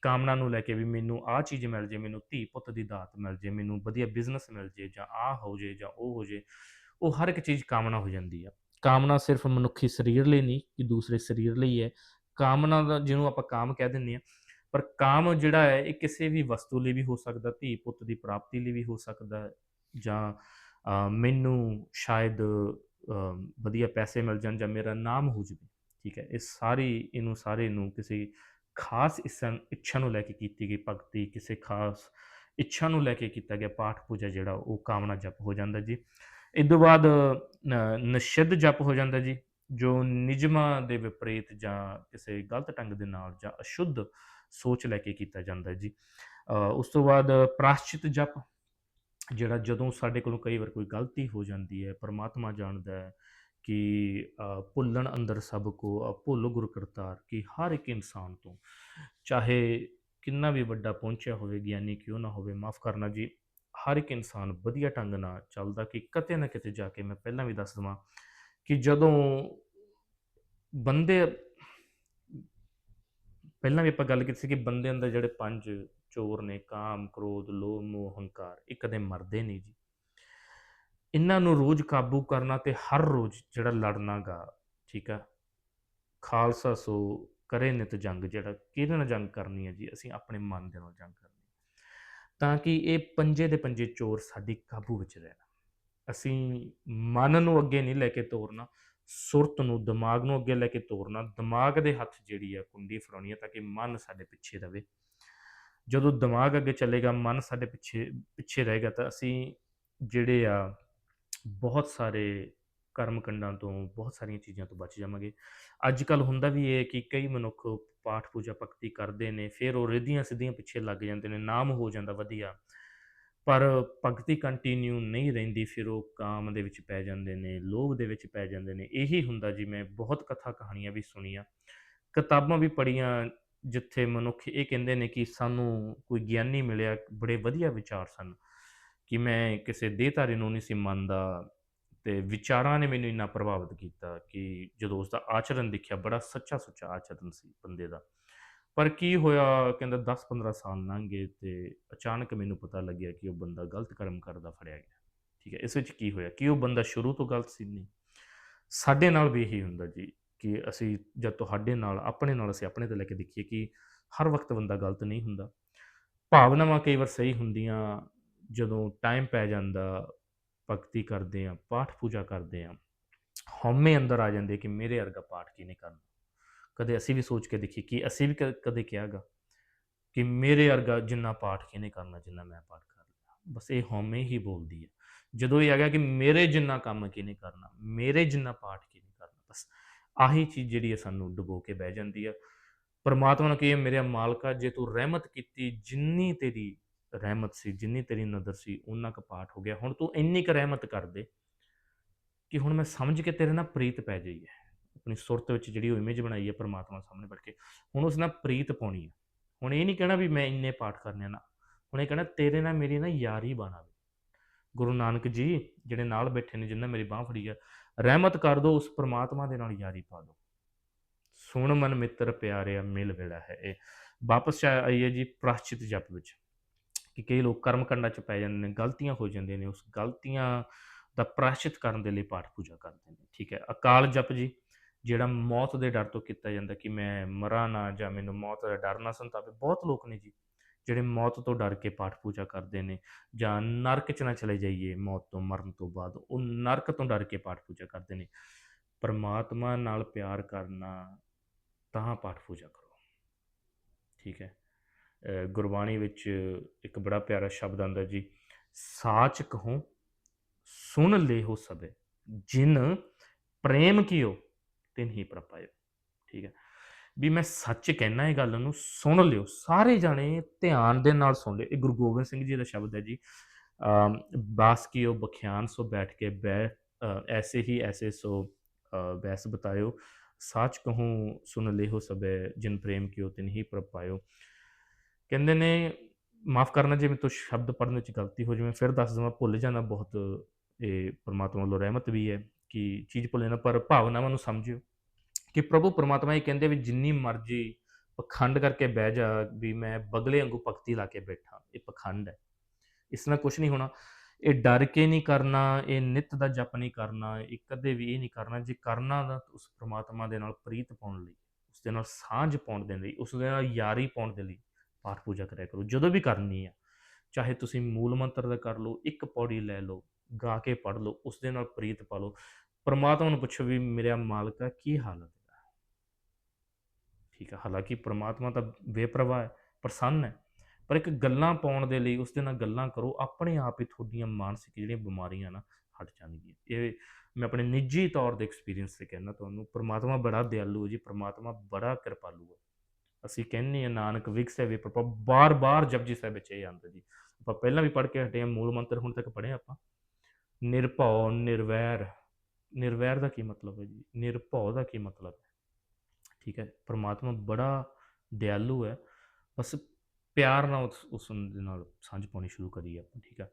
[SPEAKER 1] ਕਾਮਨਾ ਨੂੰ ਲੈ ਕੇ ਵੀ ਮੈਨੂੰ ਆਹ ਚੀਜ਼ ਮਿਲ ਜੇ, ਮੈਨੂੰ ਧੀ ਪੁੱਤ ਦੀ ਦਾਤ ਮਿਲ ਜੇ, ਮੈਨੂੰ ਵਧੀਆ ਬਿਜ਼ਨਸ ਮਿਲ ਜੇ ਜਾਂ ਆਹ ਹੋ ਜੇ ਜਾਂ ਉਹ ਹੋ ਜੇ, ਉਹ ਹਰ ਇੱਕ ਚੀਜ਼ ਕਾਮਨਾ ਹੋ ਜਾਂਦੀ ਆ। ਕਾਮਨਾ ਸਿਰਫ ਮਨੁੱਖੀ ਸਰੀਰ ਲਈ ਨਹੀਂ, ਕਿ ਦੂਸਰੇ ਸਰੀਰ ਲਈ ਹੈ। ਕਾਮਨਾ ਦਾ ਜਿਹਨੂੰ ਆਪਾਂ ਕਾਮ ਕਹਿ ਦਿੰਦੇ ਆ ਪਰ ਕਾਮ ਜਿਹੜਾ ਹੈ, ਇਹ ਕਿਸੇ ਵੀ ਵਸਤੂ ਲਈ ਵੀ ਹੋ ਸਕਦਾ, ਧੀ ਪੁੱਤ ਦੀ ਪ੍ਰਾਪਤੀ ਲਈ ਵੀ ਹੋ ਸਕਦਾ ਜਾਂ ਮੈਨੂੰ ਸ਼ਾਇਦ ਵਧੀਆ ਪੈਸੇ ਮਿਲ ਜਾਣ ਜਾਂ ਮੇਰਾ ਨਾਮ ਹੋ ਜਾਵੇ, ਠੀਕ ਹੈ। ਇਹ ਸਾਰੀ, ਇਹਨੂੰ ਸਾਰੇ ਨੂੰ ਕਿਸੇ ਖਾਸ ਇਸਨ ਇੱਛਾ ਨੂੰ ਲੈ ਕੇ ਕੀਤੀ ਗਈ ਭਗਤੀ, ਕਿਸੇ ਖਾਸ ਇੱਛਾ ਨੂੰ ਲੈ ਕੇ ਕੀਤਾ ਗਿਆ ਪਾਠ ਪੂਜਾ ਜਿਹੜਾ, ਉਹ ਕਾਮਨਾ ਜਪ ਹੋ ਜਾਂਦਾ ਜੀ। ਇਸ ਤੋਂ ਬਾਅਦ, ਨ- ਜਪ ਹੋ ਜਾਂਦਾ ਜੀ, ਜੋ ਨਿਜਮਾਂ ਦੇ ਵਿਪਰੀਤ ਜਾਂ ਕਿਸੇ ਗਲਤ ਢੰਗ ਦੇ ਨਾਲ ਜਾਂ ਅਸ਼ੁੱਧ ਸੋਚ ਲੈ ਕੇ ਕੀਤਾ ਜਾਂਦਾ ਜੀ। ਉਸ ਤੋਂ ਬਾਅਦ ਪ੍ਰਾਸ਼ਚਿਤ ਜਪ, ਜਿਹੜਾ ਜਦੋਂ ਸਾਡੇ ਕੋਲੋਂ ਕਈ ਵਾਰ ਕੋਈ ਗਲਤੀ ਹੋ ਜਾਂਦੀ ਹੈ, ਪਰਮਾਤਮਾ ਜਾਣਦਾ ਹੈ ਕਿ ਭੁੱਲਣ ਅੰਦਰ ਸਭ ਕੋ ਭੁੱਲ ਗੁਰ ਕਰਤਾਰ ਕਿ ਹਰ ਇੱਕ ਇਨਸਾਨ ਤੋਂ ਚਾਹੇ ਕਿੰਨਾ ਵੀ ਵੱਡਾ ਪਹੁੰਚਿਆ ਹੋਵੇ, ਗਿਆਨੀ ਕਿਉਂ ਨਾ ਹੋਵੇ, ਮਾਫ ਕਰਨਾ ਜੀ, ਹਰ ਇੱਕ ਇਨਸਾਨ ਵਧੀਆ ਢੰਗ ਨਾਲ ਚੱਲਦਾ ਕਿ ਕਿਤੇ ਨਾ ਕਿਤੇ ਜਾ ਕੇ ਮੈਂ ਪਹਿਲਾਂ ਵੀ ਦੱਸ ਦਵਾਂ ਕਿ ਜਦੋਂ ਬੰਦੇ ਪਹਿਲਾਂ ਵੀ ਆਪਾਂ ਗੱਲ ਕੀਤੀ ਸੀ ਕਿ ਬੰਦੇ ਅੰਦਰ ਜਿਹੜੇ ਪੰਜ ਚੋਰ ਨੇ, ਕਾਮ, ਕ੍ਰੋਧ, ਲੋਭ, ਮੋਹ, ਹੰਕਾਰ, ਇਹ ਕਦੇ ਮਰਦੇ ਨਹੀਂ ਜੀ। ਇਹਨਾਂ ਨੂੰ ਰੋਜ਼ ਕਾਬੂ ਕਰਨਾ ਤੇ ਹਰ ਰੋਜ਼ ਜਿਹੜਾ ਲੜਨਾ ਠੀਕ ਆ, ਖਾਲਸਾ ਸੋ ਕਰੇ ਨਿਤ ਜੰਗ ਜਿਹੜਾ, ਕਿਹਦੇ ਨਾਲ ਜੰਗ ਕਰਨੀ ਹੈ ਜੀ? ਅਸੀਂ ਆਪਣੇ ਮਨ ਦੇ ਨਾਲ ਜੰਗ ਕਰਨੀ। ਤਾਂ ਕਿ ਇਹ ਪੰਜੇ ਦੇ ਪੰਜੇ ਚੋਰ ਸਾਡੀ ਕਾਬੂ ਵਿੱਚ ਰਹਿਣ। ਅਸੀਂ ਮਨ ਨੂੰ ਅੱਗੇ ਨਹੀਂ ਲੈ ਕੇ ਤੋਰਨਾ ਸੁਰਤ ਨੂੰ, ਦਿਮਾਗ ਨੂੰ ਅੱਗੇ ਲੈ ਕੇ ਤੋਰਨਾ, ਦਿਮਾਗ ਦੇ ਹੱਥ ਜਿਹੜੀ ਆ ਕੁੰਡੀ ਫੜਾਉਣੀ ਹੈ ਤਾਂ ਕਿ ਮਨ ਸਾਡੇ ਪਿੱਛੇ ਰਵੇ। ਜਦੋਂ ਦਿਮਾਗ ਅੱਗੇ ਚੱਲੇਗਾ, ਮਨ ਸਾਡੇ ਪਿੱਛੇ ਪਿੱਛੇ ਰਹੇਗਾ ਤਾਂ ਅਸੀਂ ਜਿਹੜੇ ਆ ਬਹੁਤ ਸਾਰੇ ਕਰਮ ਕੰਡਾਂ ਤੋਂ, ਬਹੁਤ ਸਾਰੀਆਂ ਚੀਜ਼ਾਂ ਤੋਂ ਬਚ ਜਾਵਾਂਗੇ। ਅੱਜ ਕੱਲ ਹੁੰਦਾ ਵੀ ਇਹ ਹੈ ਕਿ ਕਈ ਮਨੁੱਖ ਪਾਠ ਪੂਜਾ ਭਗਤੀ ਕਰਦੇ ਨੇ, ਫਿਰ ਉਹ ਰਿੱਧੀਆਂ ਸਿੱਧੀਆਂ ਪਿੱਛੇ ਲੱਗ ਜਾਂਦੇ ਨੇ, ਨਾਮ ਹੋ ਜਾਂਦਾ ਵਧੀਆ। ਪਰ ਭਗਤੀ ਕੰਟੀਨਿਊ ਨਹੀਂ ਰਹਿੰਦੀ, ਫਿਰ ਉਹ ਕਾਮ ਦੇ ਵਿੱਚ ਪੈ ਜਾਂਦੇ ਨੇ, ਲੋਭ ਦੇ ਵਿੱਚ ਪੈ ਜਾਂਦੇ ਨੇ। ਇਹੀ ਹੁੰਦਾ ਜੀ, ਮੈਂ ਬਹੁਤ ਕਥਾ ਕਹਾਣੀਆਂ ਵੀ ਸੁਣੀਆਂ। ਕਿਤਾਬਾਂ ਵੀ ਪੜ੍ਹੀਆਂ, ਜਿੱਥੇ ਮਨੁੱਖ ਇਹ ਕਹਿੰਦੇ ਨੇ ਕਿ ਸਾਨੂੰ ਕੋਈ ਗਿਆਨੀ ਮਿਲਿਆ, ਬੜੇ ਵਧੀਆ ਵਿਚਾਰ ਸਨ ਕਿ ਮੈਂ ਕਿਸੇ ਦੇਹਧਾਰੀ ਨੂੰ ਨਹੀਂ ਸੀ ਮੰਨਦਾ ਤੇ ਵਿਚਾਰਾਂ ਨੇ ਮੈਨੂੰ ਇੰਨਾ ਪ੍ਰਭਾਵਿਤ ਕੀਤਾ ਕਿ ਜਦੋਂ ਉਸ ਦਾ ਆਚਰਣ ਦੇਖਿਆ, ਬੜਾ ਸੱਚਾ ਸੁੱਚਾ ਆਚਰਣ ਸੀ ਬੰਦੇ ਦਾ। ਪਰ ਕੀ ਹੋਇਆ? ਕਹਿੰਦਾ 10-15 ਸਾਲ ਲੰਘ ਗਏ ਤੇ ਅਚਾਨਕ ਮੈਨੂੰ ਪਤਾ ਲੱਗਿਆ ਕਿ ਉਹ ਬੰਦਾ ਗਲਤ ਕਰਮ ਕਰਦਾ ਫੜਿਆ ਗਿਆ। ਠੀਕ ਹੈ, ਇਸ ਵਿੱਚ ਕੀ ਹੋਇਆ? ਕਿ ਉਹ ਬੰਦਾ ਸ਼ੁਰੂ ਤੋਂ ਗਲਤ ਸੀ ਨਹੀਂ। ਸਾਡੇ ਨਾਲ ਵੀ ਇਹੀ ਹੁੰਦਾ ਜੀ ਕਿ ਅਸੀਂ ਜਦ ਤੁਹਾਡੇ ਨਾਲ, ਆਪਣੇ ਨਾਲ ਅਸੀਂ ਆਪਣੇ ਤੇ ਲੈ ਕੇ ਦੇਖੀਏ ਕਿ ਹਰ ਵਕਤ ਬੰਦਾ ਗਲਤ ਨਹੀਂ ਹੁੰਦਾ। ਭਾਵਨਾਵਾਂ ਕਈ ਵਾਰ ਸਹੀ ਹੁੰਦੀਆਂ, ਜਦੋਂ ਟਾਈਮ ਪੈ ਜਾਂਦਾ, ਭਗਤੀ ਕਰਦੇ ਆ ਪਾਠ ਪੂਜਾ ਕਰਦੇ ਆ ਹਉਮੈ ਅੰਦਰ ਆ ਜਾਂਦੇ ਕਿ ਮੇਰੇ ਵਰਗਾ ਪਾਠ ਕਿਹਨੇ ਕਰਨਾ? ਕਦੇ ਅਸੀਂ ਵੀ ਸੋਚ ਕੇ ਦੇਖੀ ਕਿ ਅਸੀਂ ਵੀ ਕ- ਕਦੇ ਕਿਹਾਗਾ ਕਿ ਮੇਰੇ ਵਰਗਾ ਜਿੰਨਾ ਪਾਠ ਕਿਹਨੇ ਕਰਨਾ, ਜਿੰਨਾ ਮੈਂ ਪਾਠ ਕਰ ਲਿਆ। ਬਸ ਇਹ ਹਉਮੈ ਹੀ ਬੋਲਦੀ ਹੈ। ਜਦੋਂ ਇਹ ਆ ਗਿਆ ਕਿ ਮੇਰੇ ਜਿੰਨਾ ਕੰਮ ਕਿਹਨੇ ਕਰਨਾ, ਮੇਰੇ ਜਿੰਨਾ ਪਾਠ ਕਿਹਨੇ ਕਰਨਾ, ਬਸ ਆਹੀ ਚੀਜ਼ ਜਿਹੜੀ ਹੈ ਸਾਨੂੰ ਡੁਬੋ ਕੇ ਬਹਿ ਜਾਂਦੀ ਹੈ। ਪਰਮਾਤਮਾ ਨੂੰ ਕਹੀਏ ਮੇਰੇ ਮਾਲਕਾ, ਜੇ ਤੂੰ ਰਹਿਮਤ ਕੀਤੀ, ਜਿੰਨੀ ਤੇਰੀ ਰਹਿਮਤ ਸੀ, ਜਿੰਨੀ ਤੇਰੀ ਨਜ਼ਰ ਸੀ ਉਹਨਾਂ ਕ ਪਾਠ ਹੋ ਗਿਆ। ਹੁਣ ਤੂੰ ਇੰਨੀ ਕੁ ਰਹਿਮਤ ਕਰ ਦੇ ਕਿ ਹੁਣ ਮੈਂ ਸਮਝ ਕੇ ਤੇਰੇ ਨਾਲ ਪ੍ਰੀਤ ਪੈ ਜਾਈ ਹੈ। ਆਪਣੀ ਸੁਰਤ ਵਿੱਚ ਜਿਹੜੀ ਉਹ ਇਮੇਜ ਬਣਾਈ ਹੈ ਪਰਮਾਤਮਾ ਸਾਹਮਣੇ ਬੈਠ ਕੇ ਹੁਣ ਉਸ ਨਾਲ ਪ੍ਰੀਤ ਪਾਉਣੀ ਹੈ। ਹੁਣ ਇਹ ਨਹੀਂ ਕਹਿਣਾ ਵੀ ਮੈਂ ਇੰਨੇ ਪਾਠ ਕਰਨੇ ਨਾ। ਹੁਣ ਇਹ ਕਹਿਣਾ ਤੇਰੇ ਨਾਲ ਮੇਰੀ ਨਾ ਯਾਰੀ ਬਣਾਵੇ। ਗੁਰੂ ਨਾਨਕ ਜੀ ਜਿਹੜੇ ਨਾਲ ਬੈਠੇ ਨੇ, ਜਿਨ੍ਹਾਂ ਮੇਰੀ ਬਾਹ ਫੜੀ ਹੈ ਰਹਿਮਤ ਕਰ ਦੋ, ਉਸ ਪਰਮਾਤਮਾ ਦੇ ਨਾਲ ਯਾਰੀ ਪਾ ਦੋ। ਸੁਣ ਮਨ ਮਿੱਤਰ ਪਿਆਰਿਆ, ਮਿਲ ਵੇਲਾ ਹੈ ਇਹ। ਵਾਪਸ ਆ- ਆਈ ਜੀ ਪ੍ਰਾਸ਼ਚਿਤ ਜਪ ਵਿੱਚ। ਕਿ ਕਈ ਲੋਕ ਕਰਮ ਕੰਡਾਂ ਚ ਪੈ ਜਾਂਦੇ ਨੇ, ਗਲਤੀਆਂ ਹੋ ਜਾਂਦੀਆਂ ਨੇ, ਉਸ ਗਲਤੀਆਂ ਦਾ ਪ੍ਰਾਸ਼ਚਿਤ ਕਰਨ ਦੇ ਲਈ ਪਾਠ ਪੂਜਾ ਕਰਦੇ ਨੇ। ਠੀਕ ਹੈ, ਅਕਾਲ ਜਪ ਜੀ। ਜਿਹੜਾ ਮੌਤ ਦੇ ਡਰ ਤੋਂ ਕੀਤਾ ਜਾਂਦਾ ਕਿ ਮੈਂ ਮਰਾਂ ਨਾ ਜਾਂ ਮੈਨੂੰ ਮੌਤ ਦਾ ਡਰ ਨਾ ਸੰਤਾਪੇ, ਬਹੁਤ ਲੋਕ ਨੇ ਜੀ, ਜਿਹੜੇ ਮੌਤ ਤੋਂ ਡਰ ਕੇ ਪਾਠ ਪੂਜਾ ਕਰਦੇ ਨੇ ਜਾਂ ਨਰਕ ਚ ਨਾ ਚਲੇ ਜਾਈਏ ਮੌਤ ਤੋਂ ਮਰਨ ਤੋਂ ਬਾਅਦ, ਉਹ ਨਰਕ ਤੋਂ ਡਰ ਕੇ ਪਾਠ ਪੂਜਾ ਕਰਦੇ ਨੇ। ਪਰਮਾਤਮਾ ਨਾਲ ਪਿਆਰ ਕਰਨਾ ਤਾਂ ਪਾਠ ਪੂਜਾ ਕਰੋ। ਠੀਕ ਹੈ? ਗੁਰਬਾਣੀ ਵਿੱਚ ਇੱਕ ਬੜਾ ਪਿਆਰਾ ਸ਼ਬਦ ਆਉਂਦਾ ਜੀ, ਸਾਚ ਕਹੋ, ਸੁਣ ਲੇਹੋ ਸਭੇ, ਜਿਨ ਪ੍ਰੇਮ ਕੀਓ ਤਿਨ ਹੀ ਪ੍ਰਪਾਇਓ ਠੀਕ ਹੈ। ਵੀ ਮੈਂ ਸੱਚ ਕਹਿਣਾ ਇਹ ਗੱਲ ਨੂੰ ਸੁਣ ਲਿਓ ਸਾਰੇ ਜਾਣੇ ਧਿਆਨ ਦੇ ਨਾਲ ਸੁਣ ਲਿਓ। ਇਹ ਗੁਰੂ ਗੋਬਿੰਦ ਸਿੰਘ ਜੀ ਦਾ ਸ਼ਬਦ ਹੈ ਜੀ ਅਮ, ਬਾਸ ਕੀਓ ਬਖਿਆਨ ਸੋ ਬੈਠ ਕੇ ਬੈ ਐਸੇ ਹੀ ਐਸੇ ਸੋ ਵੈਸ ਬੈਸ ਬਤਾਇਓ। ਸਾਚ ਕਹੂੰ ਸੁਨ ਲੇਹੋ ਸਭੇ ਜਿਨ ਪ੍ਰੇਮ ਕੀਓ ਤਿਨ ਹੀ ਪ੍ਰਭ ਪਾਇਓ ਕਹਿੰਦੇ ਨੇ ਮਾਫ ਕਰਨਾ ਜੇ ਮੇਰੇ ਤੋਂ ਸ਼ਬਦ ਪੜ੍ਹਨ ਵਿੱਚ ਗਲਤੀ ਹੋ ਜਾਵੇ ਫਿਰ ਦੱਸ ਦਵਾਂ ਭੁੱਲ ਜਾਣਾ ਬਹੁਤ ਇਹ ਪਰਮਾਤਮਾ ਵੱਲੋਂ ਰਹਿਮਤ ਵੀ ਹੈ। ਕਿ ਚੀਜ਼ ਭੁੱਲ ਜਾਣਾ, ਪਰ ਭਾਵਨਾਵਾਂ ਨੂੰ ਸਮਝਿਓ ਕਿ ਪ੍ਰਭੂ ਪਰਮਾਤਮਾ ਇਹ ਕਹਿੰਦੇ ਵੀ ਜਿੰਨੀ ਮਰਜ਼ੀ ਪਖੰਡ ਕਰਕੇ ਬਹਿ ਜਾ ਵੀ ਮੈਂ ਬਗਲੇ ਵਾਂਗੂ ਭਗਤੀ ਲਾ ਕੇ ਬੈਠਾ, ਇਹ ਪਖੰਡ ਹੈ। ਇਸ ਨਾਲ ਕੁਝ ਨਹੀਂ ਹੋਣਾ। ਇਹ ਡਰ ਕੇ ਨਹੀਂ ਕਰਨਾ, ਇਹ ਨਿਤ ਦਾ ਜਪ ਨਹੀਂ ਕਰਨਾ, ਇਹ ਕਦੇ ਵੀ ਇਹ ਨਹੀਂ ਕਰਨਾ ਜੇ ਕਰਨਾ ਤਾਂ ਉਸ ਪ੍ਰਮਾਤਮਾ ਦੇ ਨਾਲ ਪ੍ਰੀਤ ਪਾਉਣ ਲਈ, ਉਸ ਦੇ ਨਾਲ ਸਾਂਝ ਪਾਉਣ ਦੇ ਲਈ, ਉਸ ਦੇ ਨਾਲ ਯਾਰੀ ਪਾਉਣ ਦੇ ਲਈ ਪਾਠ ਪੂਜਾ ਕਰਿਆ ਕਰੋ। ਜਦੋਂ ਵੀ ਕਰਨੀ ਆ, ਚਾਹੇ ਤੁਸੀਂ ਮੂਲ ਮੰਤਰ ਦਾ ਕਰ ਲਓ, ਇੱਕ ਪੌੜੀ ਲੈ ਲਓ, ਗਾ ਕੇ ਪੜ ਲਓ, ਉਸ ਦੇ ਨਾਲ ਪ੍ਰੀਤ ਪਾ ਲਓ। ਪਰਮਾਤਮਾ ਨੂੰ ਪੁੱਛੋ ਵੀ ਮੇਰਾ ਮਾਲਕਾ ਕੀ ਹਾਲਤ ਹੈ? ਠੀਕ ਹੈ ਹਾਲਾਂਕਿ ਪਰਮਾਤਮਾ ਤਾਂ ਬੇਪਰਵਾਹ ਹੈ, ਪ੍ਰਸੰਨ ਹੈ, ਪਰ ਇੱਕ ਗੱਲਾਂ ਪਾਉਣ ਦੇ ਲਈ ਉਸ ਦੇ ਨਾਲ ਗੱਲਾਂ ਕਰੋ, ਆਪਣੇ ਆਪ ਹੀ ਤੁਹਾਡੀਆਂ ਮਾਨਸਿਕ ਜਿਹੜੀਆਂ ਬਿਮਾਰੀਆਂ ਨਾ ਹਟ ਜਾਣਗੀਆਂ। ਇਹ ਮੈਂ ਆਪਣੇ ਨਿੱਜੀ ਤੌਰ ਦੇ ਐਕਸਪੀਰੀਅੰਸ ਤੇ ਕਹਿੰਦਾ ਤੁਹਾਨੂੰ, ਪ੍ਰਮਾਤਮਾ ਬੜਾ ਦਿਆਲੂ ਹੈ ਜੀ, ਪ੍ਰਮਾਤਮਾ ਬੜਾ ਕਿਰਪਾਲੂ ਹੈ। ਅਸੀਂ ਕਹਿੰਦੇ ਆ ਨਾਨਕ ਵਿਗਸੇ ਵੇ ਪਰ ਬਾਰ-ਬਾਰ ਜਪਜੀ ਸਾਹਿਬ ਵਿੱਚ ਇਹ ਆਉਂਦਾ ਜੀ। ਆਪਾਂ ਪਹਿਲਾਂ ਵੀ ਪੜ੍ਹ ਕੇ ਹਟੇ ਆ ਮੂਲ ਮੰਤਰ ਹੁਣ ਤੱਕ ਪੜ੍ਹੇ ਆਪਾਂ। ਨਿਰਭਉ, ਨਿਰਵੈਰ ਨਿਰਵੈਰ ਦਾ ਕੀ ਮਤਲਬ ਹੈ ਜੀ ਨਿਰਭਉ ਦਾ ਕੀ ਮਤਲਬ ਹੈ ਠੀਕ ਹੈ ਪ੍ਰਮਾਤਮਾ ਬੜਾ ਦਿਆਲੂ ਹੈ ਬਸ ਪਿਆਰ ਨਾਲ ਉਸ ਦੇ ਨਾਲ ਸਾਂਝ ਪਾਉਣੀ ਸ਼ੁਰੂ ਕਰੀ ਆਪਾਂ ਠੀਕ ਹੈ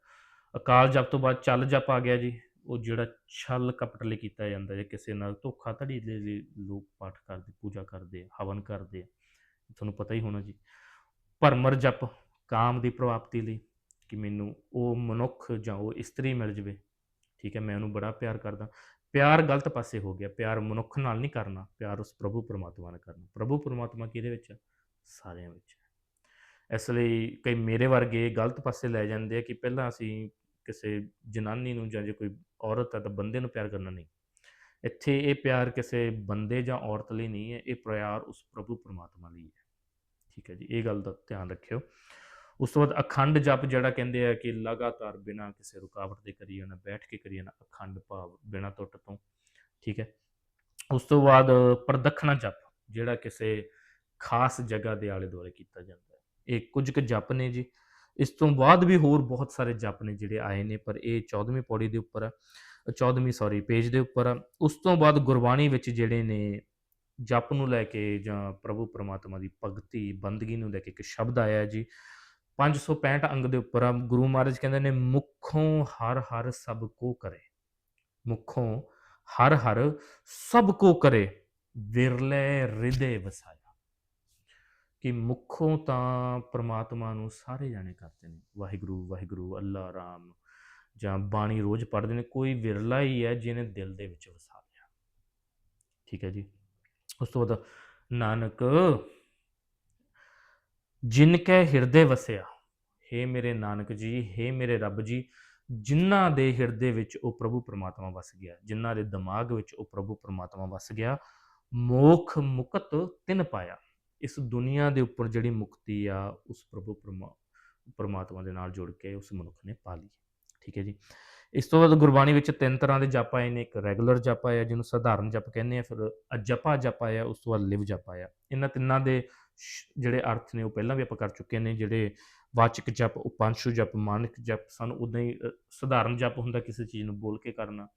[SPEAKER 1] ਅਕਾਲ ਜਪ ਤੋਂ ਬਾਅਦ ਚੱਲ ਜਪ ਆ ਗਿਆ ਜੀ ਉਹ ਜਿਹੜਾ ਛਲ ਕਪਟ ਲਈ ਕੀਤਾ ਜਾਂਦਾ ਹੈ ਕਿਸੇ ਨਾਲ ਧੋਖਾ ਧੜੀ ਦੇ ਲਈ ਲੋਕ ਪਾਠ ਕਰਦੇ ਪੂਜਾ ਕਰਦੇ ਹਵਨ ਕਰਦੇ ਤੁਹਾਨੂੰ ਪਤਾ ਹੀ ਹੋਣਾ ਜੀ ਭਰਮਰ ਜਪ ਕਾਮ ਦੀ ਪ੍ਰਾਪਤੀ ਲਈ ਕਿ ਮੈਨੂੰ ਉਹ ਮਨੁੱਖ ਜਾਂ ਉਹ ਇਸਤਰੀ ਮਿਲ ਜਵੇ ਠੀਕ ਹੈ ਮੈਂ ਉਹਨੂੰ ਬੜਾ ਪਿਆਰ ਕਰਦਾ ਪਿਆਰ ਗਲਤ ਪਾਸੇ ਹੋ ਗਿਆ, ਪਿਆਰ ਮਨੁੱਖ ਨਾਲ ਨਹੀਂ ਕਰਨਾ, ਪਿਆਰ ਉਸ ਪ੍ਰਭੂ ਪਰਮਾਤਮਾ ਨਾਲ ਕਰਨਾ। ਪ੍ਰਭੂ ਪਰਮਾਤਮਾ ਕਿਹਦੇ ਵਿੱਚ ਹੈ? ਸਾਰਿਆਂ ਵਿੱਚ ਇਸ ਲਈ ਕਈ ਮੇਰੇ ਵਰਗੇ ਗਲਤ ਪਾਸੇ ਲੈ ਜਾਂਦੇ ਆ ਕਿ ਪਹਿਲਾਂ ਅਸੀਂ ਕਿਸੇ ਜਨਾਨੀ ਨੂੰ ਜਾਂ ਜੇ ਕੋਈ ਔਰਤ ਹੈ ਤਾਂ ਬੰਦੇ ਨੂੰ ਪਿਆਰ ਕਰਨਾ ਨਹੀਂ। ਇੱਥੇ ਇਹ ਪਿਆਰ ਕਿਸੇ ਬੰਦੇ ਜਾਂ ਔਰਤ ਲਈ ਨਹੀਂ ਹੈ, ਇਹ ਪਿਆਰ ਉਸ ਪ੍ਰਭੂ ਪਰਮਾਤਮਾ ਲਈ ਹੈ। ਠੀਕ ਹੈ ਜੀ, ਇਹ ਗੱਲ ਦਾ ਧਿਆਨ ਰੱਖਿਓ। ਉਸ ਤੋਂ ਬਾਅਦ ਅਖੰਡ ਜਪ ਜਿਹੜਾ ਕਹਿੰਦੇ ਆ ਕਿ ਲਗਾਤਾਰ ਬਿਨਾਂ ਕਿਸੇ ਰੁਕਾਵਟ ਦੇ ਕਰੀਏ ਨਾ, ਬੈਠ ਕੇ ਕਰੀਏ ਨਾ, ਅਖੰਡ ਭਾਵ ਬਿਨਾਂ ਟੁੱਟ ਤੋਂ, ਠੀਕ ਹੈ? ਉਸ ਤੋਂ ਬਾਅਦ ਪ੍ਰਦਖਣਾ ਜਪ ਜਿਹੜਾ ਕਿਸੇ ਖਾਸ ਜਗ੍ਹਾ ਦੇ ਆਲੇ ਦੁਆਲੇ ਕੀਤਾ ਜਾਂਦਾ ਹੈ। ਇਹ ਕੁਝ ਕੁ ਜਪ ਨੇ ਜੀ। ਇਸ ਤੋਂ ਬਾਅਦ ਵੀ ਹੋਰ ਬਹੁਤ ਸਾਰੇ ਜਪ ਨੇ ਜਿਹੜੇ ਆਏ ਨੇ, ਪਰ ਇਹ 14ਵੀਂ ਪੌੜੀ ਦੇ ਉੱਪਰ ਆ 14ਵੀਂ ਸੌਰੀ ਪੇਜ ਦੇ ਉੱਪਰ। ਆ ਉਸ ਤੋਂ ਬਾਅਦ ਗੁਰਬਾਣੀ ਵਿੱਚ ਜਿਹੜੇ ਨੇ ਜਪ ਨੂੰ ਲੈ ਕੇ ਜਾਂ ਪ੍ਰਭੂ ਪਰਮਾਤਮਾ ਦੀ ਭਗਤੀ, ਬੰਦਗੀ ਨੂੰ ਲੈ ਕੇ ਇੱਕ ਸ਼ਬਦ ਆਇਆ ਜੀ। 565 ਅੰਗ ਦੇ ਉੱਪਰ ਆ, ਗੁਰੂ ਮਹਾਰਾਜ ਕਹਿੰਦੇ ਨੇ, ਮੁਖੋਂ ਹਰ ਹਰ ਸਭ ਕੋ ਕਰੇ। ਮੁਖੋਂ ਹਰ ਹਰ ਸਭ ਕੋ ਕਰੇ, ਵਿਰਲੇ ਹਿਰਦੇ ਵਸਾਇਆ। ਕਿ ਮੁਖੋਂ ਤਾਂ ਪ੍ਰਮਾਤਮਾ ਨੂੰ ਸਾਰੇ ਜਾਣੇ ਕਰਦੇ ਨੇ। ਵਾਹਿਗੁਰੂ ਵਾਹਿਗੁਰੂ, ਅੱਲਾ ਰਾਮ, ਜਾਂ ਬਾਣੀ ਰੋਜ਼ ਪੜ੍ਹਦੇ ਨੇ, ਕੋਈ ਵਿਰਲਾ ਹੀ ਹੈ ਜਿਹਨੇ ਦਿਲ ਦੇ ਵਿੱਚ ਵਸਾ ਲਿਆ। ਠੀਕ ਹੈ ਜੀ। ਉਸ ਤੋਂ ਬਾਅਦ ਨਾਨਕ ਜਿਨ ਕੈ ਹਿਰਦੇ ਵਸਿਆ, ਹੇ ਮੇਰੇ ਨਾਨਕ ਜੀ, ਹੇ ਮੇਰੇ ਰੱਬ ਜੀ ਜਿਨ੍ਹਾਂ ਦੇ ਹਿਰਦੇ ਵਿੱਚ ਉਹ ਪ੍ਰਭੂ ਪਰਮਾਤਮਾ ਵਸ ਗਿਆ ਜਿਨ੍ਹਾਂ ਦੇ ਦਿਮਾਗ ਵਿੱਚ ਉਹ ਪ੍ਰਭੂ ਪਰਮਾਤਮਾ ਵਸ ਗਿਆ, ਮੋਖ ਮੁਕਤ ਤਿਨ ਪਾਇਆ। ਇਸ ਦੁਨੀਆ ਦੇ ਉੱਪਰ ਜਿਹੜੀ ਮੁਕਤੀ ਆ, ਉਸ ਪ੍ਰਭੂ ਪਰਮਾ, ਪਰਮਾਤਮਾ ਦੇ ਨਾਲ ਜੁੜ ਕੇ ਉਸ ਮਨੁੱਖ ਨੇ ਪਾ ਲਈ। ਠੀਕ ਹੈ ਜੀ। ਇਸ ਤੋਂ ਬਾਅਦ ਗੁਰਬਾਣੀ ਵਿੱਚ ਤਿੰਨ ਤਰ੍ਹਾਂ ਦੇ ਜਪ ਆਏ ਨੇ, ਇੱਕ ਰੈਗੂਲਰ ਜਪ ਆਇਆ, ਜਿਹਨੂੰ ਸਧਾਰਨ ਜਪ ਕਹਿੰਦੇ ਆ, ਫਿਰ ਅਜਪਾ ਜਪ ਆਇਆ, ਉਸ ਤੋਂ ਬਾਅਦ ਲਿਵ ਜਪ ਆਇਆ। ਇਹਨਾਂ ਤਿੰਨਾਂ ਦੇ ਜਿਹੜੇ ਅਰਥ ਨੇ ਉਹ ਪਹਿਲਾਂ ਵੀ ਆਪਾਂ ਕਰ ਚੁੱਕੇ ਨੇ, ਜਿਹੜੇ ਵਾਚਕ ਜਪ, ਉਪਾਂਸ਼ੂ ਜਪ, ਮਾਨਕ ਜਪ ਸਾਨੂੰ ਉਦਾਂ ਹੀ ਸਧਾਰਨ ਜਪ ਹੁੰਦਾ ਕਿਸੇ ਚੀਜ਼ ਨੂੰ ਬੋਲ ਕੇ ਕਰਨਾ,